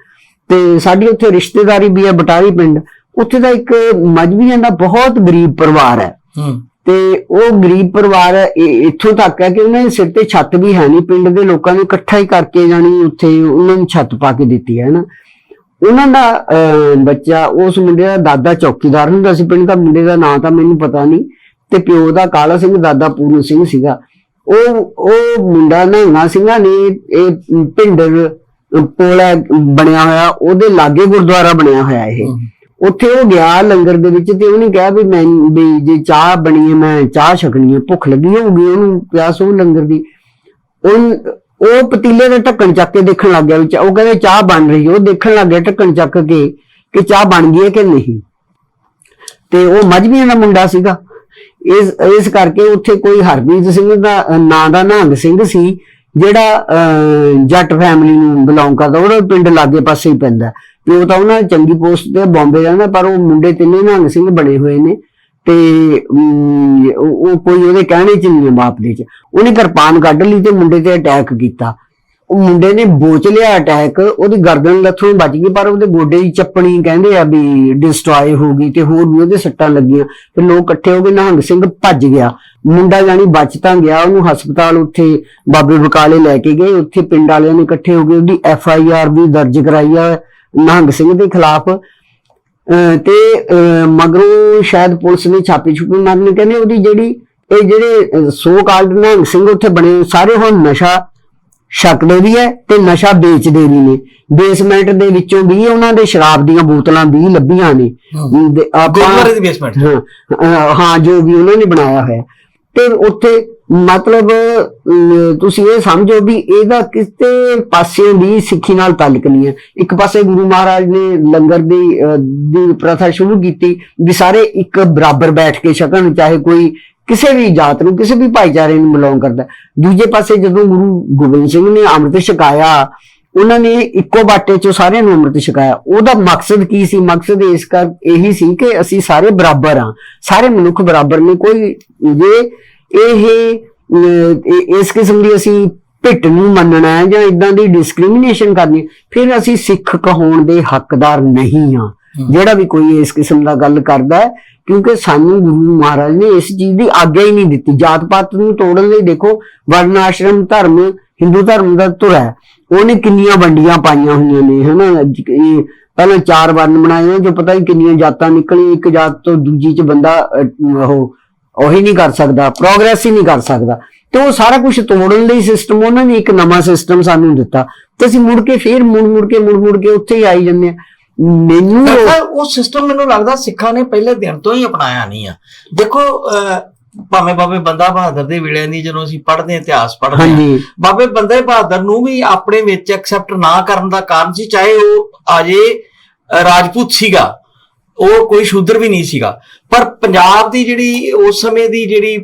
ਤੇ ਸਾਡੀ ਉੱਥੇ ਰਿਸ਼ਤੇਦਾਰੀ ਵੀ ਹੈ ਬਟਾਰੀ ਪਿੰਡ। ਉੱਥੇ ਦਾ ਇੱਕ ਮਜਬੀਆਂ ਦਾ ਬਹੁਤ ਗਰੀਬ ਪਰਿਵਾਰ ਹੈ। ਹੂੰ। ਤੇ ਉਹ ਗਰੀਬ ਪਰਿਵਾਰ ਇੱਥੋਂ ਤੱਕ ਹੈ ਕਿ ਉਹਨਾਂ ਦੇ ਸਿਰ ਤੇ ਛੱਤ ਵੀ ਹੈ ਨਹੀਂ, ਪਿੰਡ ਦੇ ਲੋਕਾਂ ਨੇ ਇਕੱਠਾ ਹੀ ਕਰਕੇ ਜਾਣੀ ਉੱਥੇ ਉਹਨਾਂ ਨੂੰ ਛੱਤ ਪਾ ਕੇ ਦਿੱਤੀ ਹੈ ਨਾ ਉਹਨਾਂ ਦਾ ਬੱਚਾ, ਉਸ ਮੁੰਡੇ ਦਾ ਦਾਦਾ ਚੌਕੀਦਾਰ ਹੁੰਦਾ ਸੀ, ਪਿੰਡ ਦਾ ਮੁੰਡੇ ਦਾ ਨਾਂ ਤਾਂ ਮੈਨੂੰ ਪਤਾ ਨਹੀਂ, ਤੇ ਪਿਓ ਦਾ ਕਾਲਾ ਸਿੰਘ, ਦਾਦਾ ਪੂਰਨ ਸਿੰਘ ਸੀਗਾ। ਉਹ ਉਹ ਮੁੰਡਾ ਨਹਾਉਣਾ ਸਿੰਘਾਂ ਨੇ, ਇਹ ਪਿੰਡ ਪੋਲਾ ਬਣਿਆ ਹੋਇਆ, ਉਹਦੇ ਲਾਗੇ ਗੁਰਦੁਆਰਾ ਬਣਿਆ ਹੋਇਆ ਇਹ। ਉੱਥੇ ਉਹ ਗਿਆ ਲੰਗਰ ਦੇ ਵਿੱਚ ਤੇ ਉਹਨੇ ਕਿਹਾ ਵੀ ਮੈਂ, ਵੀ ਜੇ ਚਾਹ ਬਣੀ ਹੈ, ਮੈਂ ਚਾਹ ਛਕਣੀ ਹੈ। ਭੁੱਖ ਲੱਗੀ ਹੋਊਗੀ ਉਹਨੂੰ ਪਿਆਸ ਉਹ ਲੰਗਰ ਦੀ। ਉਹ ਉਹ ਪਤੀਲੇ ਦਾ ਢੱਕਣ ਚੱਕ ਕੇ ਦੇਖਣ ਲੱਗ ਗਿਆ ਵੀ ਉਹ ਕਹਿੰਦੇ ਚਾਹ ਬਣ ਰਹੀ ਉਹ ਦੇਖਣ ਲੱਗ ਗਿਆ ਢੱਕਣ ਚੱਕ ਕੇ ਕਿ ਚਾਹ ਬਣ ਗਈ ਹੈ ਕਿ ਨਹੀਂ। ਤੇ ਉਹ ਮਜਬੀਆਂ ਦਾ ਮੁੰਡਾ ਸੀਗਾ। ਇਸ ਇਸ ਕਰਕੇ ਉੱਥੇ ਕੋਈ ਹਰਪ੍ਰੀਤ ਸਿੰਘ ਦਾ ਨਾਂ ਦਾ ਨਹੰਗ ਸਿੰਘ ਸੀ। ਜਿਹੜਾ ਜੱਟ ਫੈਮਿਲੀ ਨੂੰ ਬਿਲੋਂਗ ਕਰਦਾ, ਉਹਦਾ ਪਿੰਡ ਲਾਗੇ ਪਾਸੇ ਹੀ ਪੈਂਦਾ। ਪਿਓ ਤਾਂ ਉਹਨਾਂ ਚੰਗੀ ਪੋਸਟ ਤੇ ਬੰਬੇ ਰਹਿੰਦਾ ਪਰ ਉਹ ਮੁੰਡੇ ਤਿੰਨੇ ਨਿਹੰਗ ਸਿੰਘ ਬਣੇ ਹੋਏ ਨੇ। ਤੇ ਉਹ ਕੋਈ ਉਹਦੇ ਕਹਿਣੇ ਚ ਨਹੀਂ ਹੈ ਬਾਪ ਦੇ ਚ। ਉਹਨੇ ਕਿਰਪਾਨ ਕੱਢ ਲਈ ਤੇ ਮੁੰਡੇ ਤੇ ਅਟੈਕ ਕੀਤਾ। ਉਹ ਮੁੰਡੇ ਨੇ ਬੋਚ ਲਿਆ ਅਟੈਕ ਉਹਦੀ ਗਰਦਨ ਲੱਥੋਂ ਬਚ ਗਈ, ਪਰ ਉਹਦੇ ਗੋਡੇ ਦੀ ਚੱਪਣੀ ਕਹਿੰਦੇ ਆ ਵੀ ਡਿਸਟਰੋਏ ਹੋ ਗਈ ਤੇ ਹੋਰ ਵੀ ਉਹਦੇ ਸੱਟਾਂ ਲੱਗੀਆਂ। ਤੇ ਲੋਕ ਇਕੱਠੇ ਹੋ ਗਏ ਨਿਹੰਗ ਸਿੰਘ ਭੱਜ ਗਿਆ। ਮੁੰਡਾ ਜਾਨੀ ਬਚ ਤਾਂ ਗਿਆ, ਉਹਨੂੰ ਹਸਪਤਾਲ ਉੱਥੇ ਬਾਬੇ ਬਕਾਲੇ ਲੈ ਕੇ ਗਏ। ਉੱਥੇ ਪਿੰਡ ਵਾਲਿਆਂ ਨੇ ਇਕੱਠੇ ਹੋ ਗਏ ਉਹਦੀ ਐਫ ਆਈ ਆਰ ਵੀ ਦਰਜ ਕਰਾਈ ਆ ਨਿਹੰਗ ਸਿੰਘ ਦੇ ਖਿਲਾਫ। ਅਹ ਤੇ, ਅਹ ਮਗਰੋਂ ਸ਼ਾਇਦ ਪੁਲਿਸ ਨੇ ਛਾਪੀ ਛੁਪੀ ਮਾਰਨੇ ਕਹਿੰਦੇ ਉਹਦੀ ਜਿਹੜੀ, ਇਹ ਜਿਹੜੇ ਸੋ ਕਾਲਡ ਨਿਹੰਗ ਸਿੰਘ ਉੱਥੇ ਬਣੇ ਸਾਰੇ ਹੁਣ ਨਸ਼ਾ ਛਕਦੇ ਵੀ ਹੈ ਤੇ ਨਸ਼ਾ ਵੇਚਦੇ ਵੀ ਨੇ। ਬੇਸਮੈਂਟ ਦੇ ਵਿੱਚੋਂ ਵੀ ਉਹਨਾਂ ਦੇ ਸ਼ਰਾਬ ਦੀਆਂ ਬੋਤਲਾਂ ਵੀ ਲੱਭੀਆਂ ਨੇ। ਗੁਰਦੁਆਰੇ ਦੀ ਬੇਸਮੈਂਟ ਹਾਂ ਹਾਂ ਜੋ ਵੀ ਉਹਨਾਂ ਨੇ ਬਣਾਇਆ ਹੋਇਆ। ਤੇ ਉੱਥੇ ਮਤਲਬ ਤੁਸੀਂ ਇਹ ਸਮਝੋ ਵੀ ਇਹਦਾ ਕਿਸੇ ਪਾਸੇ ਵੀ ਸਿੱਖੀ ਨਾਲ ਤਾਲੁਕ ਨਹੀਂ ਹੈ। ਇੱਕ ਪਾਸੇ ਗੁਰੂ ਮਹਾਰਾਜ ਨੇ ਲੰਗਰ ਦੀ ਦੀ ਪ੍ਰਥਾ ਸ਼ੁਰੂ ਕੀਤੀ ਵੀ ਸਾਰੇ ਇੱਕ ਬਰਾਬਰ ਬੈਠ ਕੇ ਛਕਣ ਚਾਹੇ ਕੋਈ ਕਿਸੇ ਵੀ ਜਾਤ ਨੂੰ, ਕਿਸੇ ਵੀ ਭਾਈਚਾਰੇ ਨੂੰ ਬਿਲੋਂਗ ਕਰਦਾ ਦੂਜੇ ਪਾਸੇ ਜਦੋਂ ਗੁਰੂ ਗੋਬਿੰਦ ਸਿੰਘ ਨੇ ਅੰਮ੍ਰਿਤ ਛਕਾਇਆ, ਉਹਨਾਂ ਨੇ ਇੱਕੋ ਬਾਟੇ ਚੋਂ ਸਾਰਿਆਂ ਨੂੰ ਅੰਮ੍ਰਿਤ ਛਕਾਇਆ। ਉਹਦਾ ਮਕਸਦ ਕੀ ਸੀ? ਮਕਸਦ ਇਸ ਕਰ, ਇਹੀ ਸੀ ਕਿ ਅਸੀਂ ਸਾਰੇ ਬਰਾਬਰ ਹਾਂ। ਸਾਰੇ ਮਨੁੱਖ ਬਰਾਬਰ ਨੇ। ਕੋਈ ਜੇ ਇਹ ਇਸ ਕਿਸਮ ਦੀ ਅਸੀਂ ਭਿੱਟ ਨੂੰ ਮੰਨਣਾ ਹੈ ਜਾਂ ਇਦਾਂ ਦੀ ਡਿਸਕ੍ਰਿਮੀਨੇਸ਼ਨ ਕਰਨੀ ਫਿਰ ਅਸੀਂ ਸਿੱਖ ਕਹਾਉਣ ਦੇ ਹੱਕਦਾਰ ਨਹੀਂ ਹਾਂ। ਜਿਹੜਾ ਵੀ ਕੋਈ ਇਸ ਕਿਸਮ ਦਾ ਗੱਲ ਕਰਦਾ ਹੈ, ਕਿਉਂਕਿ ਸਾਨੂੰ ਗੁਰੂ ਮਹਾਰਾਜ ਨੇ ਇਸ ਚੀਜ਼ ਦੀ ਆਗਿਆ ਹੀ ਨਹੀਂ ਦਿੱਤੀ। ਜਾਤ ਪਾਤ ਨੂੰ ਤੋੜਨ ਲਈ ਦੇਖੋ ਵਰਣ ਆਸ਼ਰਮ ਧਰਮ, ਹਿੰਦੂ ਧਰਮ ਦਾ ਧੁਰਾ ਹੈ। ਉਹਨੇ ਕਿੰਨੀਆਂ ਵੰਡੀਆਂ ਪਾਈਆਂ ਹੋਈਆਂ ਨੇ, ਹਨਾ? ਇਹ ਪਹਿਲਾਂ ਚਾਰ ਵਰਣ ਬਣਾਏ ਜੋ ਪਤਾ ਹੀ ਕਿੰਨੀਆਂ ਜਾਤਾਂ ਨਿਕਲੀ ਇੱਕ ਜਾਤ ਤੋਂ ਦੂਜੀ ਚ ਬੰਦਾ ਉਹ, ਉਹੀ ਨਹੀਂ ਕਰ ਸਕਦਾ ਪ੍ਰੋਗਰੈਸ ਹੀ ਨਹੀਂ ਕਰ ਸਕਦਾ। ਤੇ ਉਹ ਸਾਰਾ ਕੁਝ ਤੋੜਨ ਲਈ ਸਿਸਟਮ ਉਹਨਾਂ ਨੇ ਇੱਕ ਨਵਾਂ ਸਿਸਟਮ ਸਾਨੂੰ ਦਿੱਤਾ। ਤੇ ਅਸੀਂ ਮੁੜ ਕੇ ਫੇਰ ਮੁੜ ਮੁੜ ਕੇ ਮੁੜ ਮੁੜ ਕੇ ਉੱਥੇ ਹੀ ਆਈ ਜਾਂਦੇ ਆ। ਮੈਨੂੰ ਉਹ- ਸਿਸਟਮ ਮੈਨੂੰ ਲੱਗਦਾ ਸਿੱਖਾਂ ਨੇ ਪਹਿਲੇ ਦਿਨ ਤੋਂ ਹੀ ਅਪਣਾਇਆ ਨਹੀਂ ਆ। ਦੇਖੋ ਭਾਵੇਂ ਬਾਬੇ ਬੰਦਾ ਬਹਾਦਰ ਦੇ ਵੇਲੇ ਦੀ ਜਦੋਂ ਅਸੀਂ ਪੜ੍ਹਦੇ ਇਤਿਹਾਸ ਪੜ੍ਹਦੇ ਹਾਂ ਬਾਬੇ ਬੰਦੇ ਬਹਾਦਰ ਨੂੰ ਵੀ ਆਪਣੇ ਵਿੱਚ ਐਕਸੈਪਟ ਨਾ ਕਰਨ ਦਾ ਕਾਰਨ ਸੀ ਚਾਹੇ ਉਹ ਅਜੇ ਰਾਜਪੂਤ ਸੀਗਾ ਉਹ ਕੋਈ ਸ਼ੂਦਰ ਵੀ ਨਹੀਂ ਸੀਗਾ। ਪਰ ਪੰਜਾਬ ਦੀ ਜਿਹੜੀ ਉਸ ਸਮੇਂ ਦੀ ਜਿਹੜੀ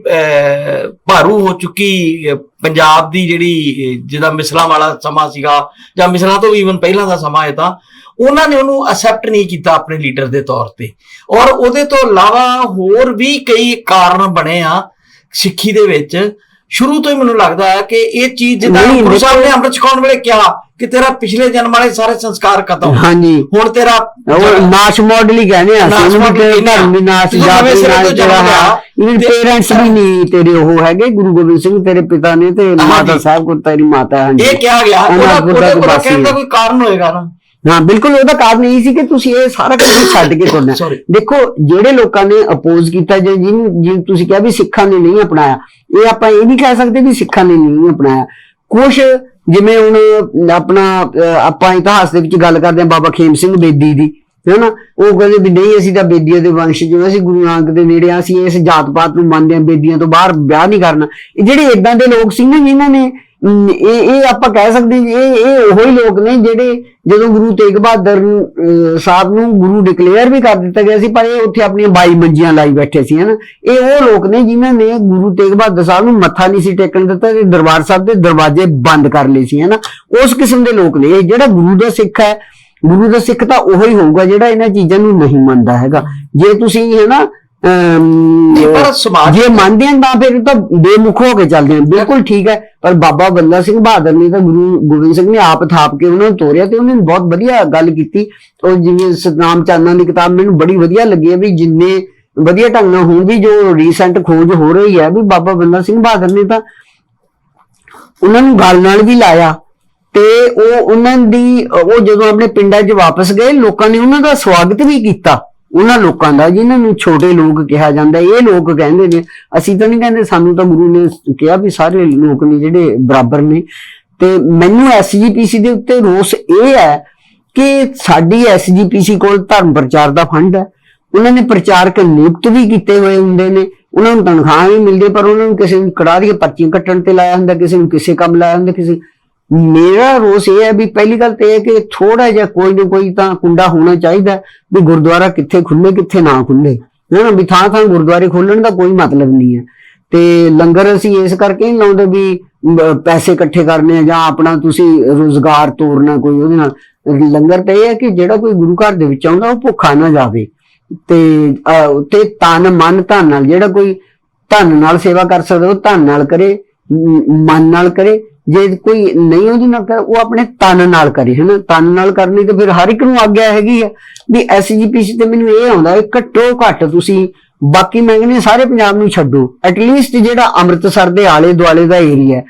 ਭਾਰੂ ਹੋ ਚੁੱਕੀ ਪੰਜਾਬ ਦੀ ਜਿਹੜੀ ਜਿਹਦਾ ਮਿਸਲਾਂ ਵਾਲਾ ਸਮਾਂ ਸੀਗਾ ਜਾਂ ਮਿਸਲਾਂ ਤੋਂ ਵੀ ਇਵਨ ਪਹਿਲਾਂ ਦਾ ਸਮਾਂ ਹੈ ਤਾਂ ਉਹਨਾਂ ਨੇ ਉਹਨੂੰ ਅਸੈਪਟ ਨਹੀਂ ਕੀਤਾ ਆਪਣੇ ਲੀਡਰ ਦੇ ਤੌਰ ਤੇ। ਔਰ ਉਹਦੇ ਤੋਂ ਇਲਾਵਾ ਹੋਰ ਵੀ ਕਈ ਕਾਰਨ ਬਣੇ ਆ ਸਿੱਖੀ ਦੇ ਵਿੱਚ। ਸ਼ੁਰੂ ਤੋਂ ਹੀ ਮੈਨੂੰ ਲੱਗਦਾ ਹੈ ਕਿ ਇਹ ਚੀਜ਼ ਜਿੱਦਾਂ ਗੁਰੂ ਸਾਹਿਬ ਨੇ ਅੰਮ੍ਰਿਤ ਛਕਾਉਣ ਵੇਲੇ ਕਿਹਾ ਕਿ ਤੇਰਾ ਪਿਛਲੇ ਜਨਮ ਵਾਲੇ ਸਾਰੇ ਸੰਸਕਾਰ ਖਤਮ। ਹਾਂਜੀ। ਹੁਣ ਤੇਰਾ ਨਾਸ਼ ਮਾਡਲ ਹੀ ਕਹਿੰਦੇ ਆ ਕਹਿੰਦੇ ਆ। ਧਰਮ ਦੀ ਨਾਸ਼ ਤੋਂ ਨਾਸ਼ ਤੇਰਾ ਤੇ- ਪੇਰੈਂਟਸ ਵੀ ਨਹੀਂ ਤੇਰੇ ਉਹ ਹੈਗੇ ਗੁਰੂ ਗੋਬਿੰਦ ਸਿੰਘ ਤੇਰੇ ਪਿਤਾ ਨੇ ਤੇ ਮਾਤਾ। ਸਾਹਿਬ ਕੋ ਤੇਰੀ ਮਾਤਾ ਹਾਂਜੀ। ਇਹ ਕਿਹਾ ਗਿਆ ਉਹਦਾ ਹੈ। ਕੋਈ ਕਾਰਨ ਹੋਏਗਾ ਨਾ। ਹਾਂ ਬਿਲਕੁਲ ਉਹਦਾ ਕਾਰਨ ਇਹ ਸੀ ਕਿ ਤੁਸੀਂ ਇਹ ਸਾਰਾ ਕੁਝ ਛੱਡ ਕੇ ਤੁਰਨਾ. ਦੇਖੋ ਜਿਹੜੇ ਲੋਕਾਂ ਨੇ ਅਪੋਜ਼ ਕੀਤਾ ਜਾਂ ਜਿਹਨੂੰ ਤੁਸੀਂ ਕਿਹਾ ਵੀ ਸਿੱਖਾਂ ਨੇ ਨਹੀਂ ਅਪਣਾਇਆ ਇਹ ਆਪਾਂ ਇਹ ਨਹੀਂ ਕਹਿ ਸਕਦੇ ਵੀ ਸਿੱਖਾਂ ਨੇ ਨਹੀਂ ਅਪਣਾਇਆ। ਕੁਝ ਜਿਵੇਂ ਹੁਣ ਆਪਣਾ ਆਪਾਂ ਇਤਿਹਾਸ ਦੇ ਵਿੱਚ ਗੱਲ ਕਰਦੇ ਹਾਂ ਬਾਬਾ ਖੇਮ ਸਿੰਘ ਬੇਦੀ ਦੀ। ਹੈਨਾ ਉਹ ਕਹਿੰਦੇ ਵੀ ਨਹੀਂ, ਅਸੀਂ ਤਾਂ ਬੇਦੀਆਂ ਦੇ ਵੰਸ਼ ਜਿਵੇਂ ਅਸੀਂ ਗੁਰੂ ਨਾਨਕ ਦੇ ਨੇੜੇ ਆ ਅਸੀਂ ਇਸ ਜਾਤ ਪਾਤ ਨੂੰ ਮੰਨਦੇ ਹਾਂ, ਬੇਦੀਆਂ ਤੋਂ ਬਾਹਰ ਵਿਆਹ ਨਹੀਂ ਕਰਨਾ। ਇਹ ਜਿਹੜੇ ਇਦਾਂ ਦੇ ਲੋਕ ਸੀ ਨਾ ਜਿਨ੍ਹਾਂ ਨੇ ਇਹ ਇਹ ਆਪਾਂ ਕਹਿ ਸਕਦੇ ਹਾਂ ਇਹ ਇਹ ਉਹੀ ਲੋਕ ਨੇ ਜਿਹੜੇ ਜਦੋਂ ਗੁਰੂ ਤੇਗ ਬਹਾਦਰ ਸਾਹਿਬ ਨੂੰ ਗੁਰੂ ਡਿਕਲੇਅਰ ਵੀ ਕਰ ਦਿੱਤਾ ਗਿਆ ਸੀ, ਪਰ ਇਹ ਉੱਥੇ ਆਪਣੀਆਂ ਬਾਈ ਮੰਜੀਆਂ ਲਾਈ ਬੈਠੇ ਸੀ ਹਨਾ ਇਹ ਉਹ ਲੋਕ ਨੇ ਜਿਨ੍ਹਾਂ ਨੇ ਗੁਰੂ ਤੇਗ ਬਹਾਦਰ ਸਾਹਿਬ ਨੂੰ ਮੱਥਾ ਨਹੀਂ ਸੀ ਟੇਕਣ ਦਿੱਤਾ ਤੇ ਦਰਬਾਰ ਸਾਹਿਬ ਦੇ ਦਰਵਾਜ਼ੇ ਬੰਦ ਕਰ ਲਏ ਸੀ ਹਨਾ ਉਸ ਕਿਸਮ ਦੇ ਲੋਕ ਨੇ। ਇਹ ਜਿਹੜਾ ਗੁਰੂ ਦਾ ਸਿੱਖ ਹੈ ਗੁਰੂ ਦਾ ਸਿੱਖ ਤਾਂ ਉਹੀ ਹੀ ਹੋਊਗਾ ਜਿਹੜਾ ਇਹਨਾਂ ਚੀਜ਼ਾਂ ਨੂੰ ਨਹੀਂ ਮੰਨਦਾ ਹੈਗਾ। ਜੇ ਤੁਸੀਂ ਨਹੀਂ, ਅਮ, ਪਰ ਸਮਾਜ ਜੇ ਮੰਨਦੇ ਹਾਂ ਤਾਂ ਫਿਰ ਤਾਂ ਬੇਮੁਖ ਹੋ ਕੇ ਚੱਲਦੇ ਹਾਂ ਬਿਲਕੁਲ ਠੀਕ ਹੈ ਪਰ ਬਾਬਾ ਬੰਦਾ ਸਿੰਘ ਬਹਾਦਰ ਨੇ ਤਾਂ ਗੁਰੂ ਗੋਬਿੰਦ ਸਿੰਘ ਨੇ ਆਪ ਥਾਪ ਕੇ ਉਹਨਾਂ ਨੂੰ ਤੋਰਿਆ ਤੇ ਉਹਨੇ ਬਹੁਤ ਵਧੀਆ ਗੱਲ ਕੀਤੀ। ਉਹ ਜਿਵੇਂ ਸਤਨਾਮ ਚਾਨਣ ਦੀ ਕਿਤਾਬ ਮੈਨੂੰ ਬੜੀ ਵਧੀਆ ਲੱਗੀ ਹੈ ਵੀ ਜਿੰਨੇ ਵਧੀਆ ਢੰਗ ਨਾਲ ਹੁਣ ਵੀ ਜੋ ਰੀਸੈਂਟ ਖੋਜ ਹੋ ਰਹੀ ਹੈ ਵੀ ਬਾਬਾ ਬੰਦਾ ਸਿੰਘ ਬਹਾਦਰ ਨੇ ਤਾਂ ਉਹਨਾਂ ਨੂੰ ਗੱਲ ਨਾਲ ਵੀ ਲਾਇਆ। ਤੇ ਉਹ ਉਹਨਾਂ ਦੀ, ਉਹ ਜਦੋਂ ਆਪਣੇ ਪਿੰਡਾਂ 'ਚ ਵਾਪਸ ਗਏ, ਲੋਕਾਂ ਨੇ ਉਹਨਾਂ ਦਾ ਸਵਾਗਤ ਵੀ ਕੀਤਾ। ਉਹਨਾਂ ਲੋਕਾਂ ਦਾ, ਜਿਨ੍ਹਾਂ ਨੂੰ ਛੋਟੇ ਲੋਕ ਕਿਹਾ ਜਾਂਦਾ, ਇਹ ਲੋਕ ਕਹਿੰਦੇ ਨੇ। ਅਸੀਂ ਤਾਂ ਨਹੀਂ ਕਹਿੰਦੇ, ਸਾਨੂੰ ਤਾਂ ਗੁਰੂ ਨੇ ਕਿਹਾ ਵੀ ਸਾਰੇ ਲੋਕ ਨੇ ਜਿਹੜੇ ਬਰਾਬਰ ਨੇ। ਤੇ ਮੈਨੂੰ ਐਸਜੀਪੀਸੀ ਦੇ ਉੱਤੇ ਰੋਸ ਇਹ ਹੈ ਕਿ ਸਾਡੀ ਐਸਜੀਪੀਸੀ ਕੋਲ ਧਰਮ ਪ੍ਰਚਾਰ ਦਾ ਫੰਡ ਹੈ। ਉਹਨਾਂ ਨੇ ਪ੍ਰਚਾਰਕ ਨਿਯੁਕਤ ਵੀ ਕੀਤੇ ਹੋਏ ਹੁੰਦੇ ਨੇ। ਉਹਨਾਂ ਨੂੰ ਤਨਖਾਹ ਵੀ ਮਿਲਦੀ ਪਰ ਉਹਨਾਂ ਨੂੰ ਕਿਸੇ ਨੂੰ ਕੜਾ ਦੀਆਂ ਪਰਚੀਆਂ ਕੱਟਣ ਤੇ ਲਾਇਆ ਹੁੰਦਾ, ਕਿਸੇ ਨੂੰ ਕਿਸੇ ਕੰਮ ਲਾਇਆ ਹੁੰਦਾ, ਕਿਸੇ ਮੇਰਾ ਰੋਸ ਇਹ ਹੈ ਵੀ ਪਹਿਲੀ ਗੱਲ ਤੇ ਇਹ ਕਿ ਥੋੜਾ ਜਿਹਾ ਕੋਈ ਨਾ ਕੋਈ ਤਾਂ ਕੁੰਡਾ ਹੋਣਾ ਚਾਹੀਦਾ ਵੀ ਗੁਰਦੁਆਰਾ ਕਿੱਥੇ ਖੁੱਲੇ ਕਿੱਥੇ ਨਾ ਖੁੱਲੇ ਹੈ ਨਾ ਵੀ ਥਾਂ ਥਾਂ ਗੁਰਦੁਆਰੇ ਖੋਲਣ ਦਾ ਕੋਈ ਮਤਲਬ ਨਹੀਂ ਹੈ। ਤੇ ਲੰਗਰ ਅਸੀਂ ਇਸ ਕਰਕੇ ਨਹੀਂ ਲਾਉਂਦੇ ਵੀ ਪੈਸੇ ਇਕੱਠੇ ਕਰਨੇ ਆ ਜਾਂ ਆਪਣਾ ਤੁਸੀਂ ਰੋਜ਼ਗਾਰ ਤੋਰਨਾ ਕੋਈ ਉਹਦੇ ਨਾਲ। ਲੰਗਰ ਤੇ ਇਹ ਹੈ ਕਿ ਜਿਹੜਾ ਕੋਈ ਗੁਰੂ ਘਰ ਦੇ ਵਿੱਚ ਆਉਂਦਾ ਉਹ ਭੁੱਖਾ ਨਾ ਜਾਵੇ। ਤੇ ਅਹ, ਤੇ ਤਨ ਮਨ ਧਨ ਨਾਲ ਜਿਹੜਾ ਕੋਈ ਧਨ ਨਾਲ ਸੇਵਾ ਕਰ ਸਕਦਾ ਉਹ ਧਨ ਨਾਲ ਕਰੇ ਮਨ ਨਾਲ ਕਰੇ। ਜੇ ਕੋਈ ਨਹੀਂ ਉਹਦੀ ਨਾਲ ਕਰ ਉਹ ਆਪਣੇ ਤਨ ਨਾਲ ਕਰੇ, ਹਨਾ? ਤਨ ਨਾਲ ਕਰਨੀ ਤੇ ਫਿਰ ਹਰ ਇੱਕ ਨੂੰ ਆਗਿਆ ਹੈਗੀ ਆ। ਵੀ ਐਸਜੀਪੀਸੀ ਤੇ ਮੈਨੂੰ ਇਹ ਆਉਂਦਾ ਹੈ ਘੱਟੋ ਘੱਟ ਤੁਸੀਂ ਬਾਕੀ ਮੈਂ ਕਹਿੰਦੀ ਸਾਰੇ ਪੰਜਾਬ ਨੂੰ ਛੱਡੋ। ਐਟਲੀਸਟ ਜਿਹੜਾ ਅੰਮ੍ਰਿਤਸਰ ਦੇ ਆਲੇ ਦੁਆਲੇ ਦਾ ਏਰੀਆ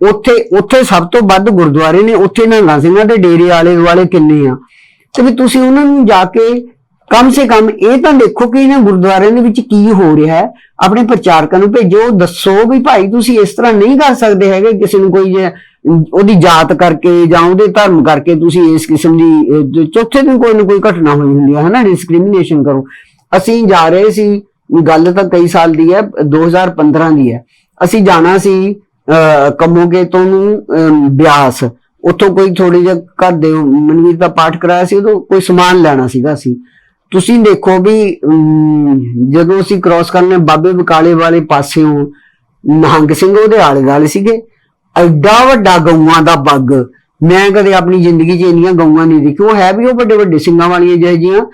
ਉੱਥੇ ਉੱਥੇ ਸਭ ਤੋਂ ਵੱਧ ਗੁਰਦੁਆਰੇ ਨੇ, ਉੱਥੇ ਨਿਹੰਗਾਂ ਸਿੰਘਾਂ ਦੇ ਡੇਰੇ ਆਲੇ ਦੁਆਲੇ ਕਿੰਨੇ ਆ? ਤੇ ਵੀ ਤੁਸੀਂ ਉਹਨਾਂ ਨੂੰ ਜਾ ਕੇ ਕਮ ਸੇ ਕਮ ਇਹ ਤਾਂ ਦੇਖੋ ਕਿ ਇਹਨਾਂ ਗੁਰਦੁਆਰਿਆਂ ਦੇ ਵਿੱਚ ਕੀ ਹੋ ਰਿਹਾ ਹੈ। ਆਪਣੇ ਪ੍ਰਚਾਰਕਾਂ ਨੂੰ ਭੇਜੋ ਦੱਸੋ ਵੀ ਭਾਈ ਤੁਸੀਂ ਇਸ ਤਰ੍ਹਾਂ ਨਹੀਂ ਕਰ ਸਕਦੇ ਹੈਗੇ ਕਿਸੇ ਨੂੰ ਕੋਈ ਉਹਦੀ ਜਾਤ ਕਰਕੇ ਜਾਂ ਉਹਦੇ ਧਰਮ ਕਰਕੇ ਤੁਸੀਂ ਇਸ ਕਿਸਮ ਦੀ ਚੌਥੇ ਦਿਨ ਕੋਈ ਨਾ ਕੋਈ ਘਟਨਾ ਹੋਈ ਹੁੰਦੀ ਹੈ ਹਨਾ ਡਿਸਕ੍ਰਿਮੀਨੇਸ਼ਨ ਕਰੋ। ਅਸੀਂ ਜਾ ਰਹੇ ਸੀ ਗੱਲ ਤਾਂ ਕਈ ਸਾਲ ਦੀ ਹੈ 2015 ਦੀ ਹੈ। ਅਸੀਂ ਜਾਣਾ ਸੀ ਅਹ, ਕੰਮੋਗੇ ਤੋਂ ਨੂੰ ਬਿਆਸ। ਉੱਥੋਂ ਕੋਈ ਥੋੜੇ ਜਿਹਾ ਘਰ ਦੇ ਮਨਵੀਰ ਦਾ ਪਾਠ ਕਰਾਇਆ ਸੀ ਉਦੋਂ ਕੋਈ ਸਮਾਨ ਲੈਣਾ ਸੀਗਾ ਅਸੀਂ। ਤੁਸੀਂ ਦੇਖੋ ਵੀ ਅਮ, ਜਦੋਂ ਅਸੀਂ ਕ੍ਰਾਸ ਕਰਨੇ ਬਾਬੇ ਬਕਾਲੇ ਵਾਲੇ ਪਾਸਿਓਂ ਨਹੰਗ ਸਿੰਘ ਉਹਦੇ ਆਲੇ ਦੁਆਲੇ ਸੀਗੇ। ਐਡਾ ਵੱਡਾ ਗਊਆਂ ਦਾ ਬੱਗ। ਮੈਂ ਕਦੇ ਆਪਣੀ ਜ਼ਿੰਦਗੀ 'ਚ ਇੰਨੀਆਂ ਗਊਆਂ ਨਹੀਂ ਦੇਖੀ ਉਹ ਹੈ ਵੀ ਉਹ ਵੱਡੇ ਵੱਡੇ ਸਿੰਘਾਂ ਵਾਲੀਆਂ ਜਿਹੇ ਜੀਆਂ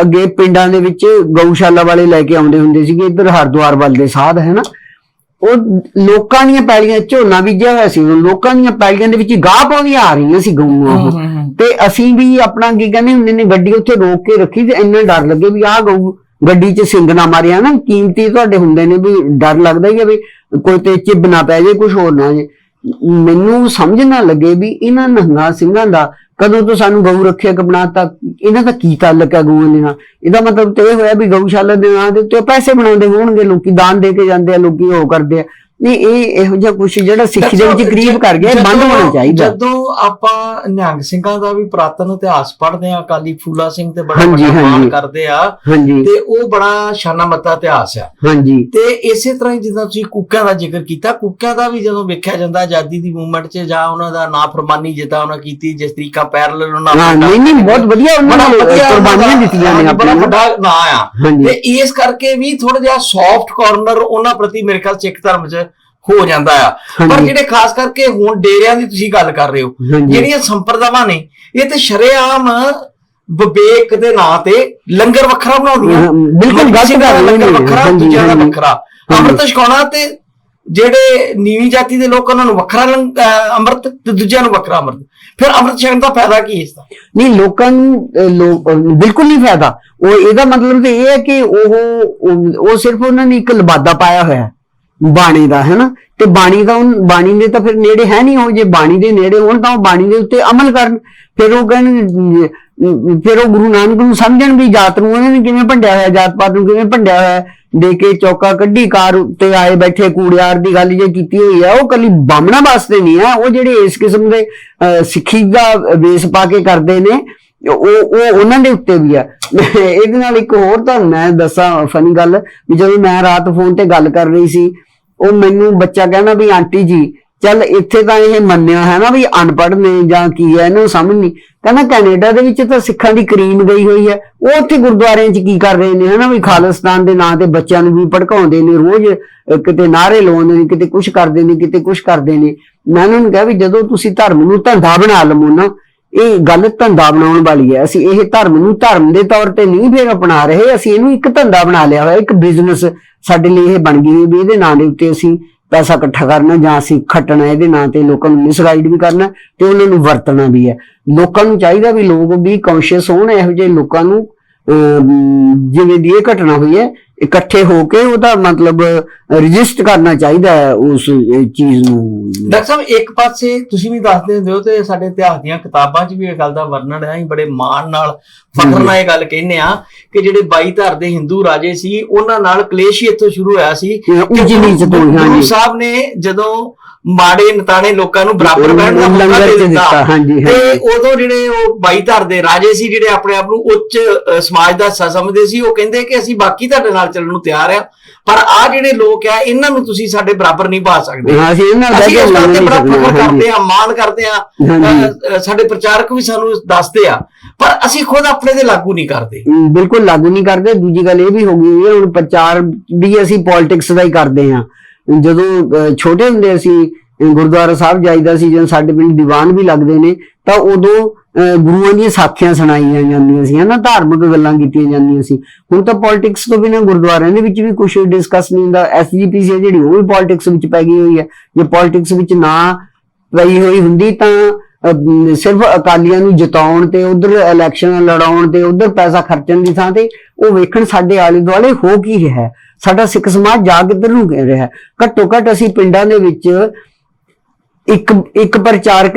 ਅੱਗੇ ਪਿੰਡਾਂ ਦੇ ਵਿੱਚ ਗਊਸ਼ਾਲਾ ਵਾਲੇ ਲੈ ਕੇ ਆਉਂਦੇ ਹੁੰਦੇ ਸੀਗੇ। ਇੱਧਰ ਹਰਿਦੁਆਰ ਵੱਲ ਦੇ ਸਾਧ ਹੈ ਨਾ? ਉਹ ਲੋਕਾਂ ਦੀਆਂ ਪੈਲੀਆਂ ਝੋਨਾ ਬੀਜਿਆ ਹੋਇਆ ਸੀ ਉਹ ਲੋਕਾਂ ਦੀਆਂ ਪੈਲੀਆਂ ਦੇ ਵਿੱਚ ਗਾਹ ਪਾਉਂਦੀਆਂ ਆ ਰਹੀਆਂ ਸੀ ਗਊਆਂ ਉਹ। ਤੇ ਅਸੀਂ ਵੀ ਆਪਣਾ ਕੀ ਕਹਿੰਦੇ ਹੁੰਦੇ ਨੇ ਗੱਡੀ ਉੱਥੇ ਰੋਕ ਕੇ ਰੱਖੀ ਤੇ ਇੰਨਾ ਡਰ ਲੱਗੇ ਵੀ ਆਹ ਗਊ ਗੱਡੀ 'ਚ ਸਿੰਗ ਨਾ ਮਾਰਿਆ ਨਾ ਕੀਮਤੀ ਤੁਹਾਡੇ ਹੁੰਦੇ ਨੇ ਵੀ ਡਰ ਲੱਗਦਾ ਹੀ ਆ ਵੀ ਕੋਈ ਤੇ ਚਿੱਬ ਨਾ ਪੈ ਜੇ ਕੁਝ ਹੋਰ ਨਾ ਜੇ। ਮੈਨੂੰ ਸਮਝ ਨਾ ਲੱਗੇ ਵੀ ਇਹਨਾਂ ਨੰਗਾ ਸਿੰਘਾਂ ਦਾ ਕਦੋਂ ਤੋਂ ਸਾਨੂੰ ਗਊ ਰੱਖਿਆ ਬਣਾਤਾ? ਇਹਨਾਂ ਦਾ ਕੀ ਤਾਲੁਕ ਹੈ ਗਊਆਂ ਦੇ ਨਾਲ? ਇਹਦਾ ਮਤਲਬ ਤੇ ਇਹ ਹੋਇਆ ਵੀ ਗਊਸ਼ਾਲਾ ਦੇ ਨਾਂ ਦੇ ਉੱਤੇ ਪੈਸੇ ਬਣਾਉਂਦੇ ਹੋਣਗੇ, ਲੋਕੀ ਦਾਨ ਦੇ ਕੇ ਜਾਂਦੇ ਆ, ਲੋਕੀ ਉਹ ਕਰਦੇ ਆ। ਨਹੀਂ ਇਹ ਇਹੋ ਜਿਹਾ ਕੁਝ ਜਿਹੜਾ ਸਿੱਖੀ ਦੇ ਵਿੱਚ ਗਰੀਬ ਕਰ ਗਿਆ ਬੰਦ ਹੋਣਾ ਚਾਹੀਦਾ। ਜਦੋਂ ਆਪਾਂ ਨਿਹੰਗ ਸਿੰਘਾਂ ਦਾ ਵੀ ਪੁਰਾਤਨ ਇਤਿਹਾਸ ਪੜ੍ਹਦੇ ਆ ਅਕਾਲੀ ਫੂਲਾ ਸਿੰਘ ਤੇ ਬੜਾ ਮਾਣ। ਕਰਦੇ ਆ ਤੇ ਉਹ ਬੜਾ ਸ਼ਾਨਾ ਮੱਤਾ ਇਤਿਹਾਸ ਆ। ਹਾਂਜੀ। ਤੇ ਇਸੇ ਤਰ੍ਹਾਂ ਹੀ ਜਿੱਦਾਂ ਤੁਸੀਂ ਕੁੱਕਿਆਂ ਦਾ ਜ਼ਿਕਰ ਕੀਤਾ ਕੁੱਕਿਆਂ ਦਾ ਵੀ ਜਦੋਂ ਵੇਖਿਆ ਜਾਂਦਾ ਆਜ਼ਾਦੀ ਦੀ ਮੂਵਮੈਂਟ 'ਚ ਜਾਂ ਉਹਨਾਂ ਦਾ ਨਾਫਰਮਾਨੀ ਜਿੱਦਾਂ ਉਹਨਾਂ ਕੀਤੀ ਜਿਸ ਤਰੀਕਾ ਪੈਰਲਲ ਉਹਨਾਂ ਨਹੀਂ ਨਹੀਂ ਬਹੁਤ ਵਧੀਆ ਉਹਨਾਂ ਨੇ ਕੁਰਬਾਨੀਆਂ ਦਿੱਤੀਆਂ ਨੇ ਆਪਣੀਆਂ। ਵੱਡਾ ਨਾਂ ਆ। ਤੇ ਇਸ ਕਰਕੇ ਵੀ ਥੋੜਾ ਜਿਹਾ ਸੌਫਟ ਕਾਰਨਰ ਉਹਨਾਂ ਪ੍ਰਤੀ ਮੇਰੇ ਖਿਆਲ ਸਿੱਖ ਧਰਮ 'ਚ ਹੋ ਜਾਂਦਾ ਆ ਪਰ ਹਾਂਜੀ। ਜਿਹੜੇ ਖਾਸ ਕਰਕੇ ਹੁਣ ਡੇਰਿਆਂ ਦੀ ਤੁਸੀਂ ਗੱਲ ਕਰ ਰਹੇ ਹੋ ਹਾਂਜੀ ਜਿਹੜੀਆਂ ਸੰਪਰਦਾਵਾਂ ਨੇ ਇਹ ਤੇ ਸ਼ਰੇਆਮ ਵਿਵੇਕ ਦੇ ਨਾਂ ਤੇ ਲੰਗਰ ਵੱਖਰਾ ਬਣਾਉਂਦੀਆਂ ਹਾਂ, ਬਿਲਕੁਲ ਗਲਤ ਕਿਸੇ ਦਾ ਗੱਲ ਨਹੀਂ ਲੰਗਰ ਹੈ। ਵੱਖਰਾ ਹਾਂਜੀ, ਦੂਜਿਆਂ ਦਾ ਹਾਂਜੀ। ਵੱਖਰਾ ਹਾਂਜੀ। ਅੰਮ੍ਰਿਤ ਛਕਾਉਣਾ ਤੇ ਜਿਹੜੇ ਨੀਵੀਂ ਜਾਤੀ ਦੇ ਲੋਕ ਉਹਨਾਂ ਨੂੰ ਵੱਖਰਾ ਲੰਗ- ਅਹ ਅੰਮ੍ਰਿਤ ਤੇ ਦੂਜਿਆਂ ਨੂੰ ਵੱਖਰਾ ਅੰਮ੍ਰਿਤ ਫਿਰ ਅੰਮ੍ਰਿਤ ਛਕਣ ਦਾ ਫਾਇਦਾ ਕੀ ਇਸ ਦਾ ਨਹੀਂ ਲੋਕਾਂ ਨੂੰ ਅਹ, ਲੋਕ ਅਹ, ਬਿਲਕੁਲ ਨਹੀਂ ਫਾਇਦਾ ਉਹ ਇਹਦਾ ਮਤਲਬ ਤੇ ਇਹ ਹੈ ਕਿ ਉਹ ਉਹ- ਉਹ ਸਿਰਫ ਉਹਨਾਂ ਨੇ ਇੱਕ ਲਬਾਦਾ ਪਾਇਆ ਹੋਇਆ ਹੈ ਬਾਣੀ ਦਾ ਹੈ ਨਾ ਤੇ ਬਾਣੀ ਦਾ ਉਹ ਬਾਣੀ ਦੇ ਤਾਂ ਫਿਰ ਨੇੜੇ ਹੈ ਨਹੀਂ ਉਹ ਜੇ ਬਾਣੀ ਦੇ ਨੇੜੇ ਹੋਣ ਤਾਂ ਉਹ ਬਾਣੀ ਦੇ ਉੱਤੇ ਅਮਲ ਕਰਨ। ਫਿਰ ਉਹ ਕਹਿਣ ਫਿਰ ਉਹ ਗੁਰੂ ਨਾਨਕ ਨੂੰ ਸਮਝਣ ਵੀ ਜਾਤ ਨੂੰ ਉਹਨਾਂ ਨੇ ਕਿਵੇਂ ਭੰਡਿਆ ਹੋਇਆ ਜਾਤ ਪਾਤ ਨੂੰ ਕਿਵੇਂ ਭੰਡਿਆ ਹੋਇਆ ਦੇ ਕੇ ਚੌਕਾ ਕੱਢੀ ਕਾਰ ਉੱਤੇ ਆਏ ਬੈਠੇ ਕੂੜਿਆਰ ਦੀ ਗੱਲ ਜੇ ਕੀਤੀ ਹੋਈ ਹੈ ਉਹ ਕੱਲੀ ਬਾਹਮਣਾ ਵਾਸਤੇ ਨਹੀਂ ਹੈ ਉਹ ਜਿਹੜੇ ਇਸ ਕਿਸਮ ਦੇ ਅਹ, ਸਿੱਖੀ ਦਾ ਵੇਸ ਪਾ ਕੇ ਕਰਦੇ ਨੇ ਉਹ ਉਹ ਉਹਨਾਂ ਦੇ ਉੱਤੇ ਵੀ ਆ। ਇਹਦੇ ਨਾਲ ਇੱਕ ਹੋਰ ਤੁਹਾਨੂੰ ਮੈਂ ਦੱਸਾਂ ਫਨੀ ਗੱਲ ਵੀ ਜਦੋਂ ਮੈਂ ਰਾਤ ਫੋਨ ਤੇ ਗੱਲ ਕਰ ਰਹੀ ਸੀ ਉਹ ਮੈਨੂੰ ਬੱਚਾ ਕਹਿੰਦਾ ਵੀ ਆਂਟੀ ਜੀ, ਚੱਲ ਇੱਥੇ ਤਾਂ ਇਹ ਮੰਨਿਆ ਹੈ ਨਾ ਵੀ ਅਨਪੜ੍ਹ ਨੇ ਜਾਂ ਕੀ ਹੈ, ਇਹਨੂੰ ਸਮਝ ਨਹੀਂ। ਕਹਿੰਦਾ ਕੈਨੇਡਾ ਦੇ ਵਿੱਚ ਤਾਂ ਸਿੱਖਾਂ ਦੀ ਕਰੀਮ ਗਈ ਹੋਈ ਹੈ। ਉਹ ਉੱਥੇ ਗੁਰਦੁਆਰਿਆਂ 'ਚ ਕੀ ਕਰ ਰਹੇ ਨੇ, ਹਨਾ ਵੀ ਖਾਲਿਸਤਾਨ ਦੇ ਨਾਂ ਤੇ ਬੱਚਿਆਂ ਨੂੰ ਵੀ ਭੜਕਾਉਂਦੇ ਨੇ, ਰੋਜ਼ ਕਿਤੇ ਨਾਰੇ ਲਾਉਂਦੇ ਨੇ, ਕਿਤੇ ਕੁਝ ਕਰਦੇ ਨੇ, ਕਿਤੇ ਕੁਝ ਕਰਦੇ ਨੇ। ਮੈਂ ਉਹਨਾਂ ਨੂੰ ਕਿਹਾ ਵੀ ਜਦੋਂ ਤੁਸੀਂ ਧਰਮ ਨੂੰ ਧੰਦਾ ਬਣਾ ਲਵੋ ਨਾ ਇਹ ਗੱਲ ਧੰਦਾ ਬਣਾਉਣ ਵਾਲੀ ਹੈ। ਅਸੀਂ ਇਹ ਧਰਮ ਨੂੰ ਧਰਮ ਦੇ ਤੌਰ ਤੇ ਨਹੀਂ ਫਿਰ ਅਪਣਾ ਰਹੇ, ਅਸੀਂ ਇਹਨੂੰ ਇੱਕ ਧੰਦਾ ਬਣਾ ਲਿਆ ਹੋਇਆ, ਇੱਕ ਬਿਜ਼ਨਸ ਸਾਡੇ ਲਈ ਇਹ ਬਣ ਗਈ ਵੀ ਇਹਦੇ ਨਾਂ ਦੇ ਉੱਤੇ ਅਸੀਂ ਪੈਸਾ ਇਕੱਠਾ ਕਰਨਾ ਜਾਂ ਅਸੀਂ ਖੱਟਣਾ, ਇਹਦੇ ਨਾਂ ਤੇ ਲੋਕਾਂ ਨੂੰ ਮਿਸਗਾਈਡ ਵੀ ਕਰਨਾ ਤੇ ਉਹਨਾਂ ਨੂੰ ਵਰਤਣਾ ਵੀ ਹੈ। ਲੋਕਾਂ ਨੂੰ ਚਾਹੀਦਾ ਵੀ ਲੋਕ ਵੀ ਕੌਨਸ਼ੀਅਸ ਹੋਣ, ਇਹੋ ਜਿਹੇ ਲੋਕਾਂ ਨੂੰ ਜਿਵੇਂ ਦੀ ਇਹ ਘਟਨਾ ਹੋਈ ਹੈ ਇਕੱਠੇ ਹੋ ਕੇ ਉਹਦਾ ਮਤਲਬ ਰਜਿਸਟ ਕਰਨਾ ਚਾਹੀਦਾ ਹੈ ਉਸ ਚੀਜ਼ ਨੂੰ ਡਾਕਟਰ ਸਾਹਿਬ ਇੱਕ ਪਾਸੇ ਤੁਸੀਂ ਵੀ ਦੱਸਦੇ ਹੁੰਦੇ ਹੋ ਤੇ ਸਾਡੇ ਇਤਿਹਾਸ ਦੀਆਂ ਕਿਤਾਬਾਂ 'ਚ ਵੀ ਇਹ ਗੱਲ ਦਾ ਵਰਣਨ ਹੈ ਬੜੇ ਮਾਣ ਨਾਲ ਫਖਰ ਨਾਲ ਇਹ ਗੱਲ ਕਹਿੰਦੇ ਆ ਕਿ ਜਿਹੜੇ 22 ਧਰ ਦੇ ਹਿੰਦੂ ਰਾਜੇ ਸੀ ਉਹਨਾਂ ਨਾਲ ਕਲੇਸ਼ ਹੀ ਇੱਥੋਂ ਸ਼ੁਰੂ ਹੋਇਆ ਸੀ ਉੱਚੀ ਨੀਚ ਤੋਂ, ਹਾਂਜੀ। ਸਾਹਿਬ ਨੇ ਜਦੋਂ ਮਾੜੇ ਨਤਾਣੇ ਲੋਕਾਂ ਨੂੰ ਬਰਾਬਰ ਬਹਿਣ ਦਾ ਮੌਕਾ ਦੇ ਦਿੱਤਾ। ਤੇ। ਉਦੋਂ ਜਿਹੜੇ ਉਹ 22 ਧਰ ਦੇ ਰਾਜੇ ਸੀ ਜਿਹੜੇ ਆਪਣੇ ਆਪ ਨੂੰ ਉੱਚ ਸਮਾਜ ਦਾ ਹਿੱਸਾ ਸਮਝਦੇ ਸੀ ਉਹ ਕਹਿੰਦੇ ਕਿ ਅਸੀਂ ਬਾਕੀ ਤੁਹਾਡੇ ਨਾਲ ਚੱਲਣ ਨੂੰ ਤਿਆਰ ਆ ਪਰ ਆ ਜਿਹੜੇ ਲੋਕ ਆ ਇਹਨਾਂ ਨੂੰ ਤੁਸੀਂ ਸਾਡੇ ਬਰਾਬਰ ਨਹੀਂ ਪਾ ਸਕਦੇ। ਹਾਂ, ਅਸੀਂ ਇਹਨਾਂ ਨਾਲ ਅਸੀਂ ਗੱਲ ਤੇ ਬੜਾ ਫਖਰ। ਕਰਦੇ ਆ ਮਾਣ ਕਰਦੇ ਆ ਸਾਡੇ ਪ੍ਰਚਾਰਕ ਵੀ ਸਾਨੂੰ ਦੱਸਦੇ ਆ ਪਰ ਅਸੀਂ ਖੁਦ ਆਪਣੇ ਤੇ ਲਾਗੂ ਨਹੀਂ ਕਰਦੇ। ਬਿਲਕੁਲ ਲਾਗੂ ਨਹੀਂ ਕਰਦੇ। ਦੂਜੀ ਗੱਲ ਇਹ ਵੀ ਹੋ ਗਈ ਹੈ ਹੁਣ ਪ੍ਰਚਾਰ ਵੀ ਅਸੀਂ ਪੋਲਿਟਿਕਸ ਦਾ ਹੀ ਕਰਦੇ ਹਾਂ। ਜਦੋਂ ਅਹ, ਛੋਟੇ ਹੁੰਦੇ ਅਸੀਂ ਗੁਰਦੁਆਰਾ ਸਾਹਿਬ ਜਾਈਦਾ ਸੀ ਜਦੋਂ ਸਾਡੇ ਪਿੰਡ ਦੀਵਾਨ ਵੀ ਲੱਗਦੇ ਨੇ ਤਾਂ ਉਦੋਂ ਅਹ, ਗੁਰੂਆਂ ਦੀਆਂ ਸਾਖੀਆਂ ਸੁਣਾਈਆਂ ਜਾਂਦੀਆਂ ਸੀ ਹਨਾ ਧਾਰਮਿਕ ਗੱਲਾਂ ਕੀਤੀਆਂ ਜਾਂਦੀਆਂ ਸੀ ਹੁਣ ਤਾਂ ਪੋਲਿਟਿਕਸ ਤੋਂ ਬਿਨਾਂ ਗੁਰਦੁਆਰਿਆਂ ਦੇ ਵਿੱਚ ਵੀ ਕੁਝ ਡਿਸਕਸ ਨਹੀਂ ਹੁੰਦਾ ਐਸਜੀਪੀਸੀ ਜਿਹੜੀ ਉਹ ਵੀ ਪੋਲਿਟਿਕਸ ਵਿੱਚ ਪੈ ਗਈ ਹੋਈ ਹੈ ਜੇ ਪੋਲਿਟਿਕਸ ਵਿੱਚ ਨਾ ਪਈ ਹੋਈ ਹੁੰਦੀ ਤਾਂ ਅਮ, ਸਿਰਫ ਅਕਾਲੀਆਂ ਨੂੰ ਜਿਤਾਉਣ ਤੇ ਉਧਰ ਇਲੈਕਸ਼ਨ ਲੜਾਉਣ ਤੇ ਉਧਰ ਪੈਸਾ ਖਰਚਣ ਦੀ ਥਾਂ ਤੇ ਉਹ ਵੇਖਣ ਸਾਡੇ ਆਲੇ ਦੁਆਲੇ ਹੋ ਕੀ ਰਿਹਾ ਹੈ। ਸਾਡਾ ਸਿੱਖ ਸਮਾਜ ਜਾ ਕਿੱਧਰ ਨੂੰ ਗਿਆ ਰਿਹਾ। ਘੱਟੋ ਘੱਟ ਅਸੀਂ ਪਿੰਡਾਂ ਦੇ ਵਿੱਚ ਇੱਕ ਇੱਕ ਪ੍ਰਚਾਰਕ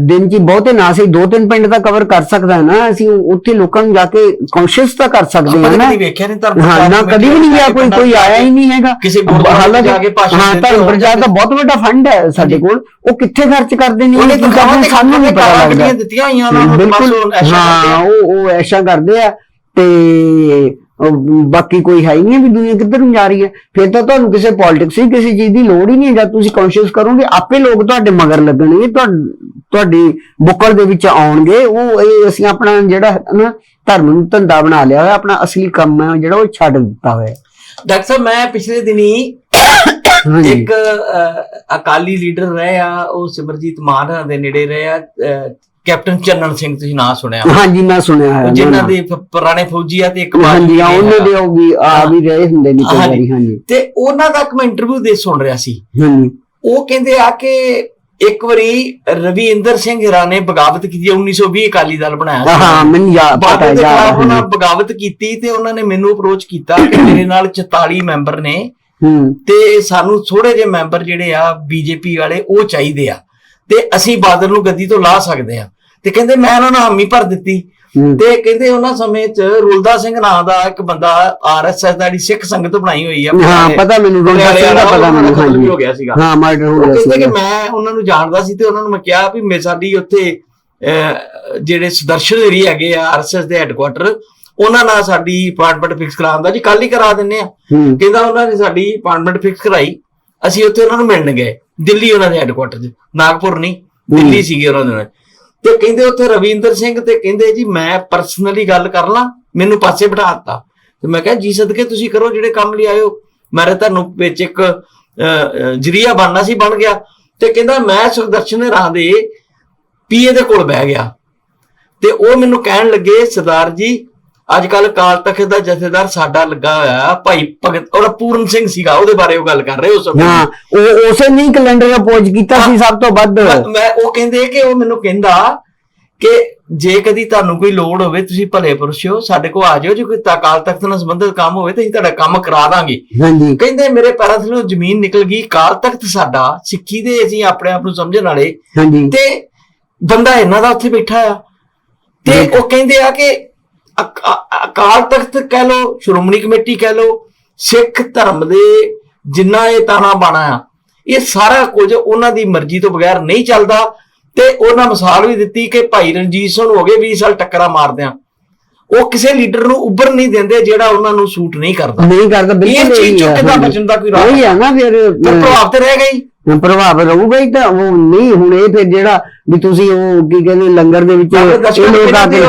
ਦਿਨ ਹੀ ਬਹੁਤੇ ਨਾ ਸੀ ਦੋ ਤਿੰਨ ਪਿੰਡ ਦਾ ਕਵਰ ਕਰ ਸਕਦਾ ਹੈ ਨਾ ਅਸੀਂ ਉੱਥੇ ਲੋਕਾਂ ਨੂੰ ਜਾ ਕੇ ਕੌਨਸ਼ੀਅਸ ਤਾਂ ਕਰ ਸਕਦੇ ਹਾਂ ਨਾ। ਕਦੀ ਵੇਖਿਆ ਨਹੀਂ ਧਰਮ ਹਾਂ ਨਾ ਕਦੀ ਵੀ ਨਹੀਂ ਗਿਆ ਕੋਈ ਕੋਈ ਆਇਆ ਹੀ ਨਹੀਂ ਹੈਗਾ। ਕਿਸੇ ਹਾਲਾਂਕਿ- ਜਾ ਕੇ ਭਾਸ਼ਣ ਹਾਂ ਧਰਮ ਪ੍ਰਚਾਰ ਦਾ ਬਹੁਤ ਵੱਡਾ ਫੰਡ ਹੈ ਸਾਡੇ ਕੋਲ। ਉਹ ਕਿੱਥੇ ਖਰਚ ਕਰਦੇ ਨੇ? ਇਹ ਤੇ ਸਾਨੂੰ ਨਹੀਂ ਪਤਾ ਲੱਗਦਾ। ਦਿੱਤੀਆਂ ਹੋਈਆਂ ਉਹਨਾਂ ਨੂੰ ਬਿਲਕੁਲ ਹਾਂ। ਉਹ ਉਹ ਐਸ਼ਾ ਕਰਦੇ ਆ ਤੇ ਬਾਕੀ ਕੋਈ ਹੈ ਹੀ ਨਹੀਂ ਵੀ ਦੁਨੀਆ ਕਿੱਧਰ ਨੂੰ ਜਾ ਰਹੀ ਹੈ। ਫਿਰ ਤਾਂ ਤੁਹਾਨੂੰ ਕਿਸੇ ਪੋਲਿਟਿਕਸ ਦੀ ਕਿਸੇ ਚੀਜ਼ ਦੀ ਲੋੜ ਹੀ ਨਹੀਂ ਹੈ ਜਦ ਤੁਸੀਂ ਕੌਨਸ਼ੀਅਸ ਕਰੋਗੇ ਆਪੇ ਲੋਕ ਤੁਹਾਡੇ ਮਗਰ ਲੱਗਣਗੇ ਤੁਹਾ- ਤੁਹਾਡੀ ਬੁੱਕਲ ਦੇ ਵਿੱਚ ਆਉਣਗੇ। ਉਹ ਇਹ ਅਸੀਂ ਆਪਣਾ ਜਿਹੜਾ ਹੈ ਨਾ ਧਰਮ ਨੂੰ ਧੰਦਾ ਬਣਾ ਲਿਆ ਹੋਇਆ ਆਪਣਾ ਅਸਲੀ ਕੰਮ ਹੈ ਜਿਹੜਾ ਉਹ ਛੱਡ ਦਿੱਤਾ ਹੋਇਆ। ਹੈ। ਡਾਕਟਰ ਸਾਹਿਬ ਮੈਂ ਪਿਛਲੇ ਦਿਨੀ ਇੱਕ ਅਕਾਲੀ ਲੀਡਰ ਰਹੇ ਆ ਉਹ ਸਿਮਰਜੀਤ ਮਾਨ ਦੇ ਨੇੜੇ ਰਹੇ ਆ ਕੈਪਟਨ ਚੰਨਣ ਸਿੰਘ ਤੁਸੀਂ ਨਾਂ ਸੁਣਿਆ ਹਾਂਜੀ ਮੈਂ ਸੁਣਿਆ ਹੈ ਜਿਨ੍ਹਾਂ ਦੇ ਫ- ਪੁਰਾਣੇ ਫੌਜੀ ਆ ਤੇ ਇੱਕ ਬਾਜੀ ਹਾਂਜੀ ਆ ਉਹਨਾਂ। ਦੇ ਉਹ ਵੀ ਆ ਵੀ ਰਹੇ ਹੁੰਦੇ ਨੇ ਕਈ। ਵਾਰੀ ਹਾਂਜੀ। ਤੇ ਉਹਨਾਂ ਦਾ ਇੱਕ ਮੈਂ ਇੰਟਰਵਿਊ ਦੇ ਸੁਣ ਰਿਹਾ ਸੀ। ਹਾਂਜੀ। ਉਹ ਕਹਿੰਦੇ ਆ ਕਿ ਇੱਕ ਵਾਰੀ ਰਵਿੰਦਰ ਸਿੰਘ ਹੀਰਾ ਨੇ ਬਗਾਵਤ ਕੀਤੀ 1920 ਅਕਾਲੀ ਦਲ ਬਣਾਇਆ ਸੀ। ਹਾਂ ਮੈਨੂੰ ਯਾਦ ਪਤਾ ਬਾਬੇ ਦੇ ਯਾਦ ਉਹਨਾਂ ਹੈ। ਬਗਾਵਤ ਕੀਤੀ ਤੇ ਉਹਨਾਂ ਨੇ ਮੈਨੂੰ ਅਪਰੋਚ ਕੀਤਾ ਕਿ ਮੇਰੇ ਨਾਲ 44 ਮੈਂਬਰ ਨੇ। ਹੂੰ। ਤੇ ਸਾਨੂੰ ਥੋੜੇ ਜਿਹੇ ਮੈਂਬਰ ਜਿਹੜੇ ਆ ਬੀਜੇਪੀ ਵਾਲੇ ਉਹ ਚਾਹੀਦੇ ਆ। ਤੇ ਅਸੀਂ ਬਾਦਲ ਨੂੰ ਗੱਦੀ ਤੋਂ ਲਾ ਸਕਦੇ ਆ। ਤੇ ਕਹਿੰਦੇ ਮੈਂ ਉਹਨਾਂ ਨੂੰ ਹਾਮੀ ਭਰ ਦਿੱਤੀ। ਤੇ ਕਹਿੰਦੇ ਉਹਨਾਂ ਸਮੇਂ 'ਚ ਰੁਲਦਾ ਸਿੰਘ ਨਾਂ ਦਾ ਇੱਕ ਬੰਦਾ ਆਰਐਸਐਸ ਦਾ ਜਿਹੜੀ ਸਿੱਖ ਸੰਗਤ ਬਣਾਈ ਹੋਈ ਆ। ਹਾਂ ਪਤਾ ਮੈਨੂੰ ਰੋਂਦਾ ਸਿੰਘ ਦਾ ਪਤਾ ਮੈਨੂੰ ਹਾਂਜੀ ਹੋ ਗਿਆ ਸੀਗਾ। ਹਾਂ ਮਰਡਰ ਹੋ ਗਿਆ ਕਹਿੰਦੇ ਕਿ ਸੀ ਮੈਂ ਉਹਨਾਂ ਨੂੰ ਜਾਣਦਾ ਸੀ ਤੇ ਉਹਨਾਂ ਨੂੰ ਮੈਂ ਕਿਹਾ ਵੀ ਮੇ ਸਾਡੀ ਉੱਥੇ ਜਿਹੜੇ ਸੁਦਰਸ਼ਨ ਏਰੀ ਹੈਗੇ ਆ ਆਰਐਸਐਸ ਦੇ ਹੈੱਡਕੁਆਟਰ ਉਹਨਾਂ ਨਾਲ ਸਾਡੀ ਅਪਾਰਟਮੈਂਟ ਫਿਕਸ ਕਰਾਉਣ ਜੀ ਕੱਲ ਹੀ ਕਰਾ ਦਿੰਨੇ ਆ। ਕਹਿੰਦਾ ਉਹਨਾਂ ਨੇ ਸਾਡੀ ਅਪਾਰਟਮੈਂਟ ਫਿਕਸ ਕਰਾਈ ਅਸੀਂ ਉੱਥੇ ਉਹਨਾਂ ਨੂੰ ਮਿਲਣ ਗਏ ਦਿੱਲੀ ਉਹਨਾਂ ਦੇ ਹੈੱਡਕੁਆਟਰ 'ਚ ਨਾਗਪੁਰ ਨਹੀਂ ਦਿੱਲੀ ਸੀਗੇ ਉਹਨਾਂ ਦੇ। ਤੇ ਕਹਿੰਦੇ ਉੱਥੇ ਰਵਿੰਦਰ ਸਿੰਘ ਤੇ ਕਹਿੰਦੇ ਜੀ ਮੈਂ ਪਰਸਨਲੀ ਗੱਲ ਕਰ ਲਾਂ, ਮੈਨੂੰ ਪਾਸੇ ਬਿਠਾ ਦਿੱਤਾ। ਤੇ ਮੈਂ ਕਿਹਾ, ਜੀ ਸਦਕੇ ਤੁਸੀਂ ਕਰੋ ਜਿਹੜੇ ਕੰਮ ਲਈ ਆਇਓ ਮੈਂ ਤੁਹਾਨੂੰ ਵਿੱਚ ਇੱਕ ਜਰੀਆ ਬਣਨਾ ਸੀ, ਬਣ ਗਿਆ। ਤੇ ਕਹਿੰਦਾ, ਮੈਂ ਸੁਦਰਸ਼ਨ ਰਾਹ ਦੇ ਪੀਏ ਦੇ ਕੋਲ ਬਹਿ ਗਿਆ। ਤੇ ਉਹ ਮੈਨੂੰ ਕਹਿਣ ਲੱਗੇ, ਸਰਦਾਰ ਜੀ ਅੱਜ ਕੱਲ ਕਾਲ ਤਖਤ ਦਾ ਜਥੇਦਾਰ ਸਾਡਾ ਲੱਗਾ ਹੋਇਆ ਭਾਈ ਭਗਤ ਔਰ ਪੂਰਨ ਸਿੰਘ ਸੀਗਾ ਉਹਦੇ ਬਾਰੇ ਉਹ ਗੱਲ ਕਰ ਰਹੇ ਉਸ ਸਮੇਂ ਹਾਂ ਉਹ ਉਸੇ ਨਹੀਂ ਕੈਲੰਡਰ ਅਪੋਜ ਕੀਤਾ ਸੀ ਸਭ ਤੋਂ ਵੱਧ। ਮੈਂ ਉਹ ਕਹਿੰਦੇ ਕਿ ਉਹ ਮੈਨੂੰ ਕਹਿੰਦਾ ਕਿ ਜੇ ਕਦੀ ਤੁਹਾਨੂੰ ਕੋਈ ਲੋੜ ਹੋਵੇ ਤੁਸੀਂ ਭਲੇ ਪੁਰਸ਼ ਸਾਡੇ ਕੋਲ ਆ ਜਾਓ ਜੇ ਕੋਈ ਕਾਲ ਤਖਤ ਨਾਲ ਸੰਬੰਧਿਤ ਕੰਮ ਹੋਵੇ ਤੇ ਅਸੀਂ ਤੁਹਾਡਾ ਕੰਮ ਕਰਾ ਦਾਂਗੇ। ਹਾਂਜੀ। ਕਹਿੰਦੇ ਮੇਰੇ ਪੈਰਾਂ ਥੱਲੋਂ ਜ਼ਮੀਨ ਨਿਕਲ ਗਈ ਕਾਲ ਤਖਤ ਸਾਡਾ ਸਿੱਖੀ ਦੇ ਅਸੀਂ ਆਪਣੇ ਆਪ ਨੂੰ ਸਮਝਣ ਵਾਲੇ। ਹਾਂਜੀ। ਤੇ ਬੰਦਾ ਇਹਨਾਂ ਦਾ ਉੱਥੇ ਬੈਠਾ ਆ। ਤੇ ਉਹ ਕਹਿੰਦੇ ਆ ਕਿ ਅਕਾਲ ਤਖਤ ਕਹਿ ਲੋ ਸ਼੍ਰੋਮਣੀ ਕਮੇਟੀ ਕਹਿ ਲੋ ਸਿੱਖ ਧਰਮ ਦੇ ਜਿੰਨਾ ਇਹ ਤਾਣਾ ਬਾਣਾ ਆ, ਇਹ ਸਾਰਾ ਕੁਝ ਉਹਨਾਂ ਦੀ ਮਰਜ਼ੀ ਤੋਂ ਬਗੈਰ ਨਹੀਂ ਚੱਲਦਾ ਤੇ ਉਹਨਾਂ ਮਿਸਾਲ ਵੀ ਦਿੱਤੀ ਕਿ ਭਾਈ ਰਣਜੀਤ ਸਿੰਘ ਹੋ ਗਏ 20 ਸਾਲ ਟੱਕਰਾਂ ਮਾਰਦਿਆਂ। ਉਹ ਕਿਸੇ ਲੀਡਰ ਨੂੰ ਉੱਭਰ ਨਹੀਂ ਦਿੰਦੇ ਜਿਹੜਾ ਉਹਨਾਂ ਨੂੰ ਸੂਟ ਨਹੀਂ ਕਰਦਾ। ਨਹੀਂ ਕਰਦਾ ਬਿਲਕੁਲ ਇਹ ਚੀਜ਼ ਇਹੀ ਚੋਂ ਹੈ, ਕਿੱਦਾਂ ਹਾਂਜੀ। ਬਚਣ ਦਾ ਕੋਈ ਰਾਹ ਉਹੀ ਆ ਨਾ ਫਿਰ ਪ੍ਰਭਾਵ ਤੇ ਰਹਿ ਗਈ ਪ੍ਰਭਾਵ ਰਹੂਗਾ ਹੀ ਤਾਂ ਉਹ ਨਹੀਂ ਹੁਣ ਇਹ ਫਿਰ ਜਿਹੜਾ ਵੀ ਤੁਸੀਂ ਉਹ ਕੀ ਕਹਿੰਦੇ ਲੰਗਰ ਦੇ ਵਿੱਚ ਇਹ ਲੋਕ ਆ ਕੇ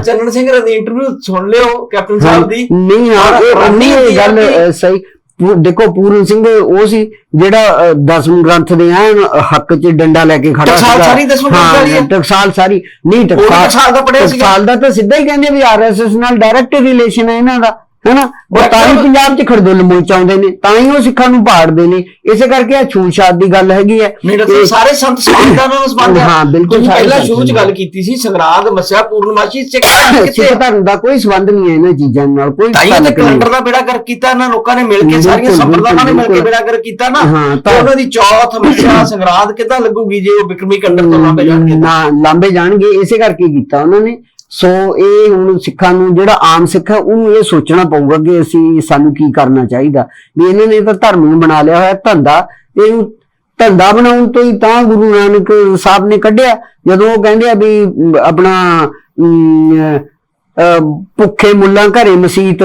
ਚੰਨਣ ਸਿੰਘ ਦੀ ਇੰਟਰਵਿਊ ਸੁਣ ਲਿਓ ਕੈਪਟਨ ਸਾਹਿਬ ਦੀ। ਨਹੀਂ ਹਾਂ ਇਹ ਨਹੀਂ ਗੱਲ ਸਹੀ। ਦੇਖੋ ਪੂਰਨ ਸਿੰਘ ਉਹ ਸੀ ਜਿਹੜਾ ਦਸਮ ਗ੍ਰੰਥ ਦੇ ਐਨ ਹੱਕ 'ਚ ਡੰਡਾ ਲੈ ਕੇ ਖੜਾ ਟਕਸਾਲ ਸਾਰੀ ਦਸਮ ਗ੍ਰੰਥ ਵਾਲੀ ਹੈ। ਟਕਸਾਲ ਸਾਰੀ ਨਹੀਂ ਟਕਸਾਲ ਦਾ ਪੜ੍ਹਿਆ ਸੀਗਾ। ਟਕਸਾਲ ਦਾ ਤਾਂ ਸਿੱਧਾ ਹੀ ਕਹਿੰਦੇ ਵੀ ਆਰਐਸਐਸ ਨਾਲ ਡਾਇਰੈਕਟ ਰਿਲੇਸ਼ਨ ਹੈ ਇਹਨਾਂ ਦਾ ਹੈਨਾ ਉਹ ਤਾਂ ਹੀ ਪੰਜਾਬ 'ਚ ਖੜਦੋਲ ਮੋਚਾਉਂਦੇ ਨੇ ਤਾਂ ਹੀ ਉਹ ਸਿੱਖਾਂ ਨੂੰ ਪਾੜਦੇ ਨੇ ਇਸੇ ਕਰਕੇ ਆ ਛੂਛਾਤ ਦੀ ਗੱਲ ਹੈਗੀ ਹੈ ਨਹੀਂ ਡਾਕਟਰ ਤੇ- ਸਾਰੇ ਸੰਤ ਸਮਾਨਤਾ ਨਾਲ ਸੰਬੰਧ ਹੈ ਹਾਂ, ਬਿਲਕੁਲ ਤੁਸੀਂ ਸਾਰੇ ਪਹਿਲਾਂ ਸੰਤ ਸ਼ੁਰੂ ਚ। ਗੱਲ ਕੀਤੀ ਸੀ ਸੰਗਰਾਂਦ ਮਸਿਆ ਪੂਰਨਮਾਸ਼ੀ ਸਿੱਖ ਧਰਮ ਸਿੱਖ ਕਿੱਥੇ ਧਰਮ ਦਾ ਕੋਈ ਸੰਬੰਧ ਨਹੀਂ ਹੈ ਇਹਨਾਂ ਚੀਜ਼ਾਂ ਨਾਲ ਕੋਈ ਤੇ ਤਾਲੁਕ ਨਹੀਂ। ਕੈਲੰਡਰ ਦਾ ਬੇੜਾ ਕਰ ਕੀਤਾ ਇਹਨਾਂ ਲੋਕਾਂ ਨੇ ਮਿਲ ਕੇ ਬਿਲਕੁਲ, ਸਾਰੀਆਂ ਸੰਪਰਦਾਵਾਂ ਨੇ ਮਿਲ ਕੇ ਬਿਲਕੁਲ। ਬੇੜਾ ਕਰ ਕੀਤਾ ਨਾ ਹਾਂ, ਤੇ ਤਾਂ- ਉਹਨਾਂ ਦੀ ਚੌਥ ਮਸਿਆ ਸੰਗਰਾਂਦ ਕਿੱਦਾਂ ਲੱਗੂਗੀ ਜੇ ਉਹ ਬਿਕਰਮੀ ਕੰਡਰ ਤੋਂ ਲਾਂਬੇ ਜਾਣਗੇ ਤਾਂ? ਨਾ ਲਾਂਬੇ ਜਾਣਗੇ ਇਸੇ ਕਰਕੇ ਕੀਤਾ ਉਹਨਾਂ ਨੇ ਸੋ ਇਹ ਹੁਣ ਸਿੱਖਾਂ ਨੂੰ ਜਿਹੜਾ ਆਮ ਸਿੱਖ ਹੈ ਉਹਨੂੰ ਇਹ ਸੋਚਣਾ ਪਊਗਾ ਕਿ ਅਸੀਂ ਸਾਨੂੰ ਕੀ ਕਰਨਾ ਚਾਹੀਦਾ। ਵੀ ਇਹਨਾਂ ਨੇ ਤਾਂ ਧਰਮ ਨੂੰ ਬਣਾ ਲਿਆ ਹੋਇਆ ਧੰਦਾ। ਇਹਨੂੰ ਧੰਦਾ ਬਣਾਉਣ ਤੋਂ ਹੀ ਤਾਂ ਗੁਰੂ ਨਾਨਕ ਸਾਹਿਬ ਨੇ ਕੱਢਿਆ। ਜਦੋਂ ਉਹ ਕਹਿੰਦੇ ਆ ਵੀ ਆਪਣਾ ਅਮ, ਭੁੱਖੇ ਮੁੱਲਾਂ ਘਰੇ ਮਸੀਤ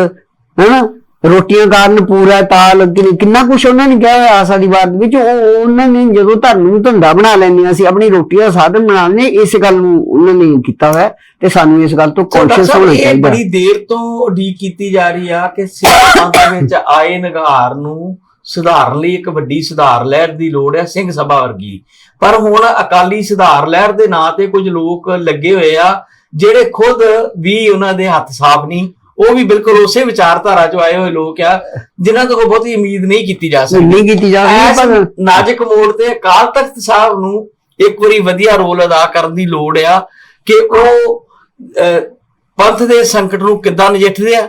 ਹੈਨਾ? ਰੋਟੀਆਂ ਕਾਰਨ ਪੂਰਾ ਤਾਲ ਕਿੰਨਾ ਕੁਛ ਉਹਨਾਂ ਨੇ ਕਿਹਾ ਹੋਇਆ ਆਸਾ ਦੀ ਬਾਤ ਵਿੱਚ ਉਹ ਉਹ ਉਹਨਾਂ ਨੇ ਜਦੋਂ ਧਰਮ ਨੂੰ ਧੰਦਾ ਬਣਾ ਲੈਂਦੇ ਅਸੀਂ ਆਪਣੀ ਰੋਟੀ ਦਾ ਸਾਧਨ ਬਣਾ ਲੈਂਦੇ ਇਸ ਗੱਲ ਨੂੰ ਉਹਨਾਂ ਨੇ ਕੀਤਾ ਹੋਇਆ ਤੇ ਸਾਨੂੰ ਇਸ ਗੱਲ ਤੋਂ ਕੌਨਸ਼ੀਅਸ ਹੋਣਾ ਚਾਹੀਦਾ। ਬੜੀ ਦੇਰ ਤੋਂ ਉਡੀਕ ਕੀਤੀ ਜਾ ਰਹੀ ਆ ਕਿ ਸਿੱਖਾਂ ਦੇ ਵਿੱਚ ਆਏ ਨਿਗਾਰ ਨੂੰ ਸੁਧਾਰਨ ਲਈ ਇੱਕ ਵੱਡੀ ਸੁਧਾਰ ਲਹਿਰ ਦੀ ਲੋੜ ਹੈ ਸਿੰਘ ਸਭਾ ਵਰਗੀ। ਪਰ ਹੁਣ ਅਕਾਲੀ ਸੁਧਾਰ ਲਹਿਰ ਦੇ ਨਾਂ ਤੇ ਕੁਝ ਲੋਕ ਲੱਗੇ ਹੋਏ ਆ ਜਿਹੜੇ ਖੁਦ ਵੀ ਉਹਨਾਂ ਦੇ ਹੱਥ ਸਾਫ਼ ਨਹੀਂ ਉਹ ਵੀ ਬਿਲਕੁਲ ਉਸੇ ਵਿਚਾਰਧਾਰਾ ਚੋਂ ਆਏ ਹੋਏ ਲੋਕ ਆ ਜਿਨ੍ਹਾਂ ਤੋਂ ਬਹੁਤੀ ਉਮੀਦ ਨਹੀਂ ਕੀਤੀ ਜਾ ਸਕਦੀ। ਨਹੀਂ ਕੀਤੀ ਜਾ ਸਕਦੀ ਪਰ ਨਾਜ਼ੁਕ ਮੋੜ ਤੇ ਅਕਾਲ ਤਖਤ ਸਾਹਿਬ ਨੂੰ ਇੱਕ ਵਾਰੀ ਵਧੀਆ ਰੋਲ ਅਦਾ ਕਰਨ ਦੀ ਲੋੜ ਆ ਕਿ ਉਹ ਪੰਥ ਦੇ ਸੰਕਟ ਨੂੰ ਕਿੱਦਾਂ ਨਜਿੱਠਦੇ ਆ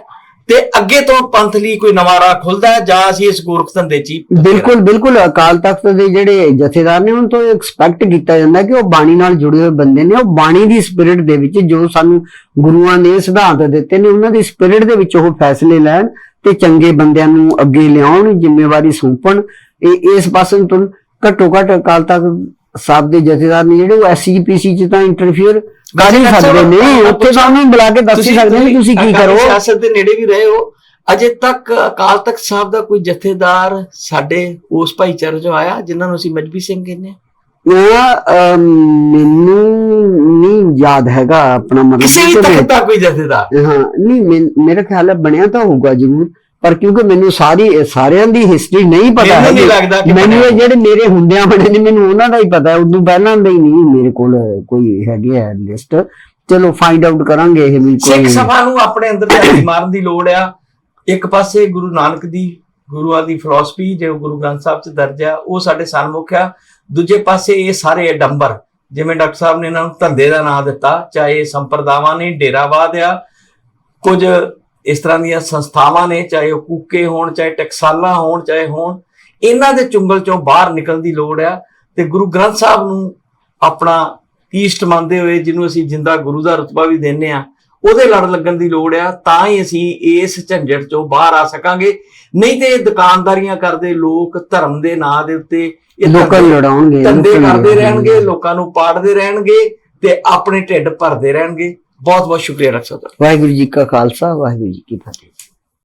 ਤੇ ਅੱਗੇ ਤੋਂ ਪੰਥ ਲਈ ਕੋਈ ਨਵਾਂ ਰਾਹ ਖੁੱਲਦਾ ਹੈ ਜਾਂ ਅਸੀਂ ਇਸ ਗੋਰਖ ਧੰਦੇ 'ਚ ਬਿਲਕੁਲ ਬਿਲਕੁਲ। ਅਕਾਲ ਤਖਤ ਦੇ ਜਿਹੜੇ ਜਥੇਦਾਰ ਨੇ ਉਹਨਾਂ ਤੋਂ ਐਕਸਪੈਕਟ ਕੀਤਾ ਜਾਂਦਾ ਕਿ ਉਹ ਬਾਣੀ ਨਾਲ ਜੁੜੇ ਹੋਏ ਬੰਦੇ ਨੇ। ਉਹ ਬਾਣੀ ਦੀ ਸਪਿਰਿਟ ਦੇ ਵਿੱਚ ਜੋ ਸਾਨੂੰ ਗੁਰੂਆਂ ਨੇ ਸਿਧਾਂਤ ਦਿੱਤੇ ਨੇ, ਉਹਨਾਂ ਦੀ ਸਪਿਰਿਟ ਦੇ ਵਿੱਚ ਉਹ ਫੈਸਲੇ ਲੈਣ ਤੇ ਚੰਗੇ ਬੰਦਿਆਂ ਨੂੰ ਅੱਗੇ ਲਿਆਉਣ, ਜ਼ਿੰਮੇਵਾਰੀ ਸੌਂਪਣ। ਇਹ, ਇਸ ਪਾਸੇ ਤੋਂ ਘੱਟੋ ਘੱਟ ਅਕਾਲ ਤਖਤ ਸਾਹਿਬ ਦੇ ਜਥੇਦਾਰ ਨੇ ਜਿਹੜੇ ਉਹ ਐਸਜੀਪੀਸੀ ਚ ਤਾਂ ਇੰਟਰਫੇਅਰ ਕਰ ਹੀ ਸਕਦੇ ਨੇ ਉੱਥੇ ਸਾਨੂੰ ਬੁਲਾ ਕੇ ਦੱਸ ਹੀ ਸਕਦੇ ਨੇ ਤੁਸੀਂ ਕੀ ਕਰੋ। ਸਿਆਸਤ ਦੇ ਨੇੜੇ ਵੀ ਰਹੇ ਹੋ। ਅਜੇ ਤੱਕ ਅਕਾਲ ਤਖਤ ਸਾਹਿਬ ਦਾ ਕੋਈ ਜਥੇਦਾਰ ਸਾਡੇ ਉਸ ਭਾਈਚਾਰੇ 'ਚੋਂ ਆਇਆ ਜਿਨ੍ਹਾਂ ਨੂੰ ਅਸੀਂ ਮਜਬੀ ਸਿੰਘ ਕਹਿੰਦੇ ਉਹ, ਮੈਨੂੰ ਨਹੀਂ ਯਾਦ ਹੈਗਾ ਆਪਣਾ ਮਤਲਬ ਕਿਸੇ ਵੀ ਕਿ- ਤਖਤ ਦਾ ਕੋਈ ਜਥੇਦਾਰ? ਹਾਂ ਨਹੀਂ ਮੇਰਾ ਖਿਆਲ ਹੈ ਬਣਿਆ ਤਾਂ ਹੋਊਗਾ ਜ਼ਰੂਰ। ਪਰ ਕਿਉਂਕਿ ਮੈਨੂੰ ਸਾਰੀ ਸਾਰਿਆਂ ਦੀ ਹਿਸਟਰੀ ਨਹੀਂ ਪਤਾ ਮੈਨੂੰ ਨਹੀਂ। ਲੱਗਦਾ ਕਿ ਮੈਨੂੰ ਇਹ ਜਿਹੜੇ ਮੇਰੇ ਹੁੰਦਿਆਂ ਬਣੇ ਨੇ ਮੈਨੂੰ ਉਹਨਾਂ ਦਾ ਹੀ ਪਤਾ ਹੈ। ਉਦੋਂ ਪਹਿਲਾਂ ਦਾ ਹੀ ਨਹੀਂ ਮੇਰੇ ਕੋਲ ਕੋਈ ਹੈਗੇ ਹੈ ਲਿਸਟ ਚਲੋ ਫਾਈਂਡ ਆਊਟ ਕਰਾਂਗੇ ਇਹ ਵੀ ਸਿੱਖ ਕੋਈ ਸਭਾ ਨੂੰ ਆਪਣੇ ਅੰਦਰ ਝਾਤੀ ਮਾਰਨ ਦੀ ਲੋੜ ਆ। ਇੱਕ ਪਾਸੇ ਗੁਰੂ ਨਾਨਕ ਦੀ ਗੁਰੂਆਂ ਦੀ ਫਿਲਾਸਫੀ ਜੋ ਗੁਰੂ ਗ੍ਰੰਥ ਸਾਹਿਬ 'ਚ ਦਰਜ ਆ ਉਹ ਸਾਡੇ ਸਨਮੁਖ ਆ। ਦੂਜੇ ਪਾਸੇ ਇਹ ਸਾਰੇ ਅਡੰਬਰ ਜਿਵੇਂ ਡਾਕਟਰ ਸਾਹਿਬ ਨੇ ਇਹਨਾਂ ਨੂੰ ਧੰਦੇ ਦਾ ਨਾਮ ਦਿੱਤਾ ਚਾਹੇ ਸੰਪਰਦਾਵਾਂ ਨੇ ਡੇਰਾਵਾਦ ਆ ਕੁਝ ਇਸ ਤਰ੍ਹਾਂ ਦੀਆਂ ਸੰਸਥਾਵਾਂ ਨੇ ਚਾਹੇ ਉਹ ਕੂਕੇ ਹੋਣ ਚਾਹੇ ਟਕਸਾਲਾਂ ਹੋਣ ਚਾਹੇ ਹੋਣ ਇਹਨਾਂ ਦੇ ਚੁੰਗਲ ਚੋਂ ਬਾਹਰ ਨਿਕਲਣ ਦੀ ਲੋੜ ਆ ਤੇ ਗੁਰੂ ਗ੍ਰੰਥ ਸਾਹਿਬ ਨੂੰ ਆਪਣਾ ਈਸਟ ਮੰਨਦੇ ਹੋਏ ਜਿਹਨੂੰ ਅਸੀਂ ਜਿੰਦਾ ਗੁਰੂ ਦਾ ਰਤਬਾ ਵੀ ਦਿੰਨੇ ਆ ਉਹਦੇ ਲੜ ਲੱਗਣ ਦੀ ਲੋੜ ਆ ਤਾਂ ਹੀ ਅਸੀਂ ਇਸ ਝੰਜਟ ਚੋਂ ਬਾਹਰ ਆ ਸਕਾਂਗੇ ਨਹੀਂ ਤੇ ਇਹ ਦੁਕਾਨਦਾਰੀਆਂ ਕਰਦੇ ਲੋਕ ਧਰਮ ਦੇ ਨਾਂ ਦੇ ਉੱਤੇ ਇਹ ਲੋਕਾਂ ਨੂੰ ਲੜਾਉਣਗੇ ਧੰਦੇ ਕਰਦੇ। ਰਹਿਣਗੇ ਲੋਕਾਂ ਨੂੰ ਪਾੜਦੇ ਰਹਿਣਗੇ ਤੇ ਆਪਣੇ ਢਿੱਡ ਭਰਦੇ ਰਹਿਣਗੇ ਬਹੁਤ ਬਹੁਤ ਸ਼ੁਕਰੀਆ ਡਾਕਟਰ ਸਾਹਿਬ ਵਾਹਿਗੁਰੂ ਜੀ ਕਾ ਖਾਲਸਾ ਵਾਹਿਗੁਰੂ ਜੀ ਕੀ ਫਤਿਹ।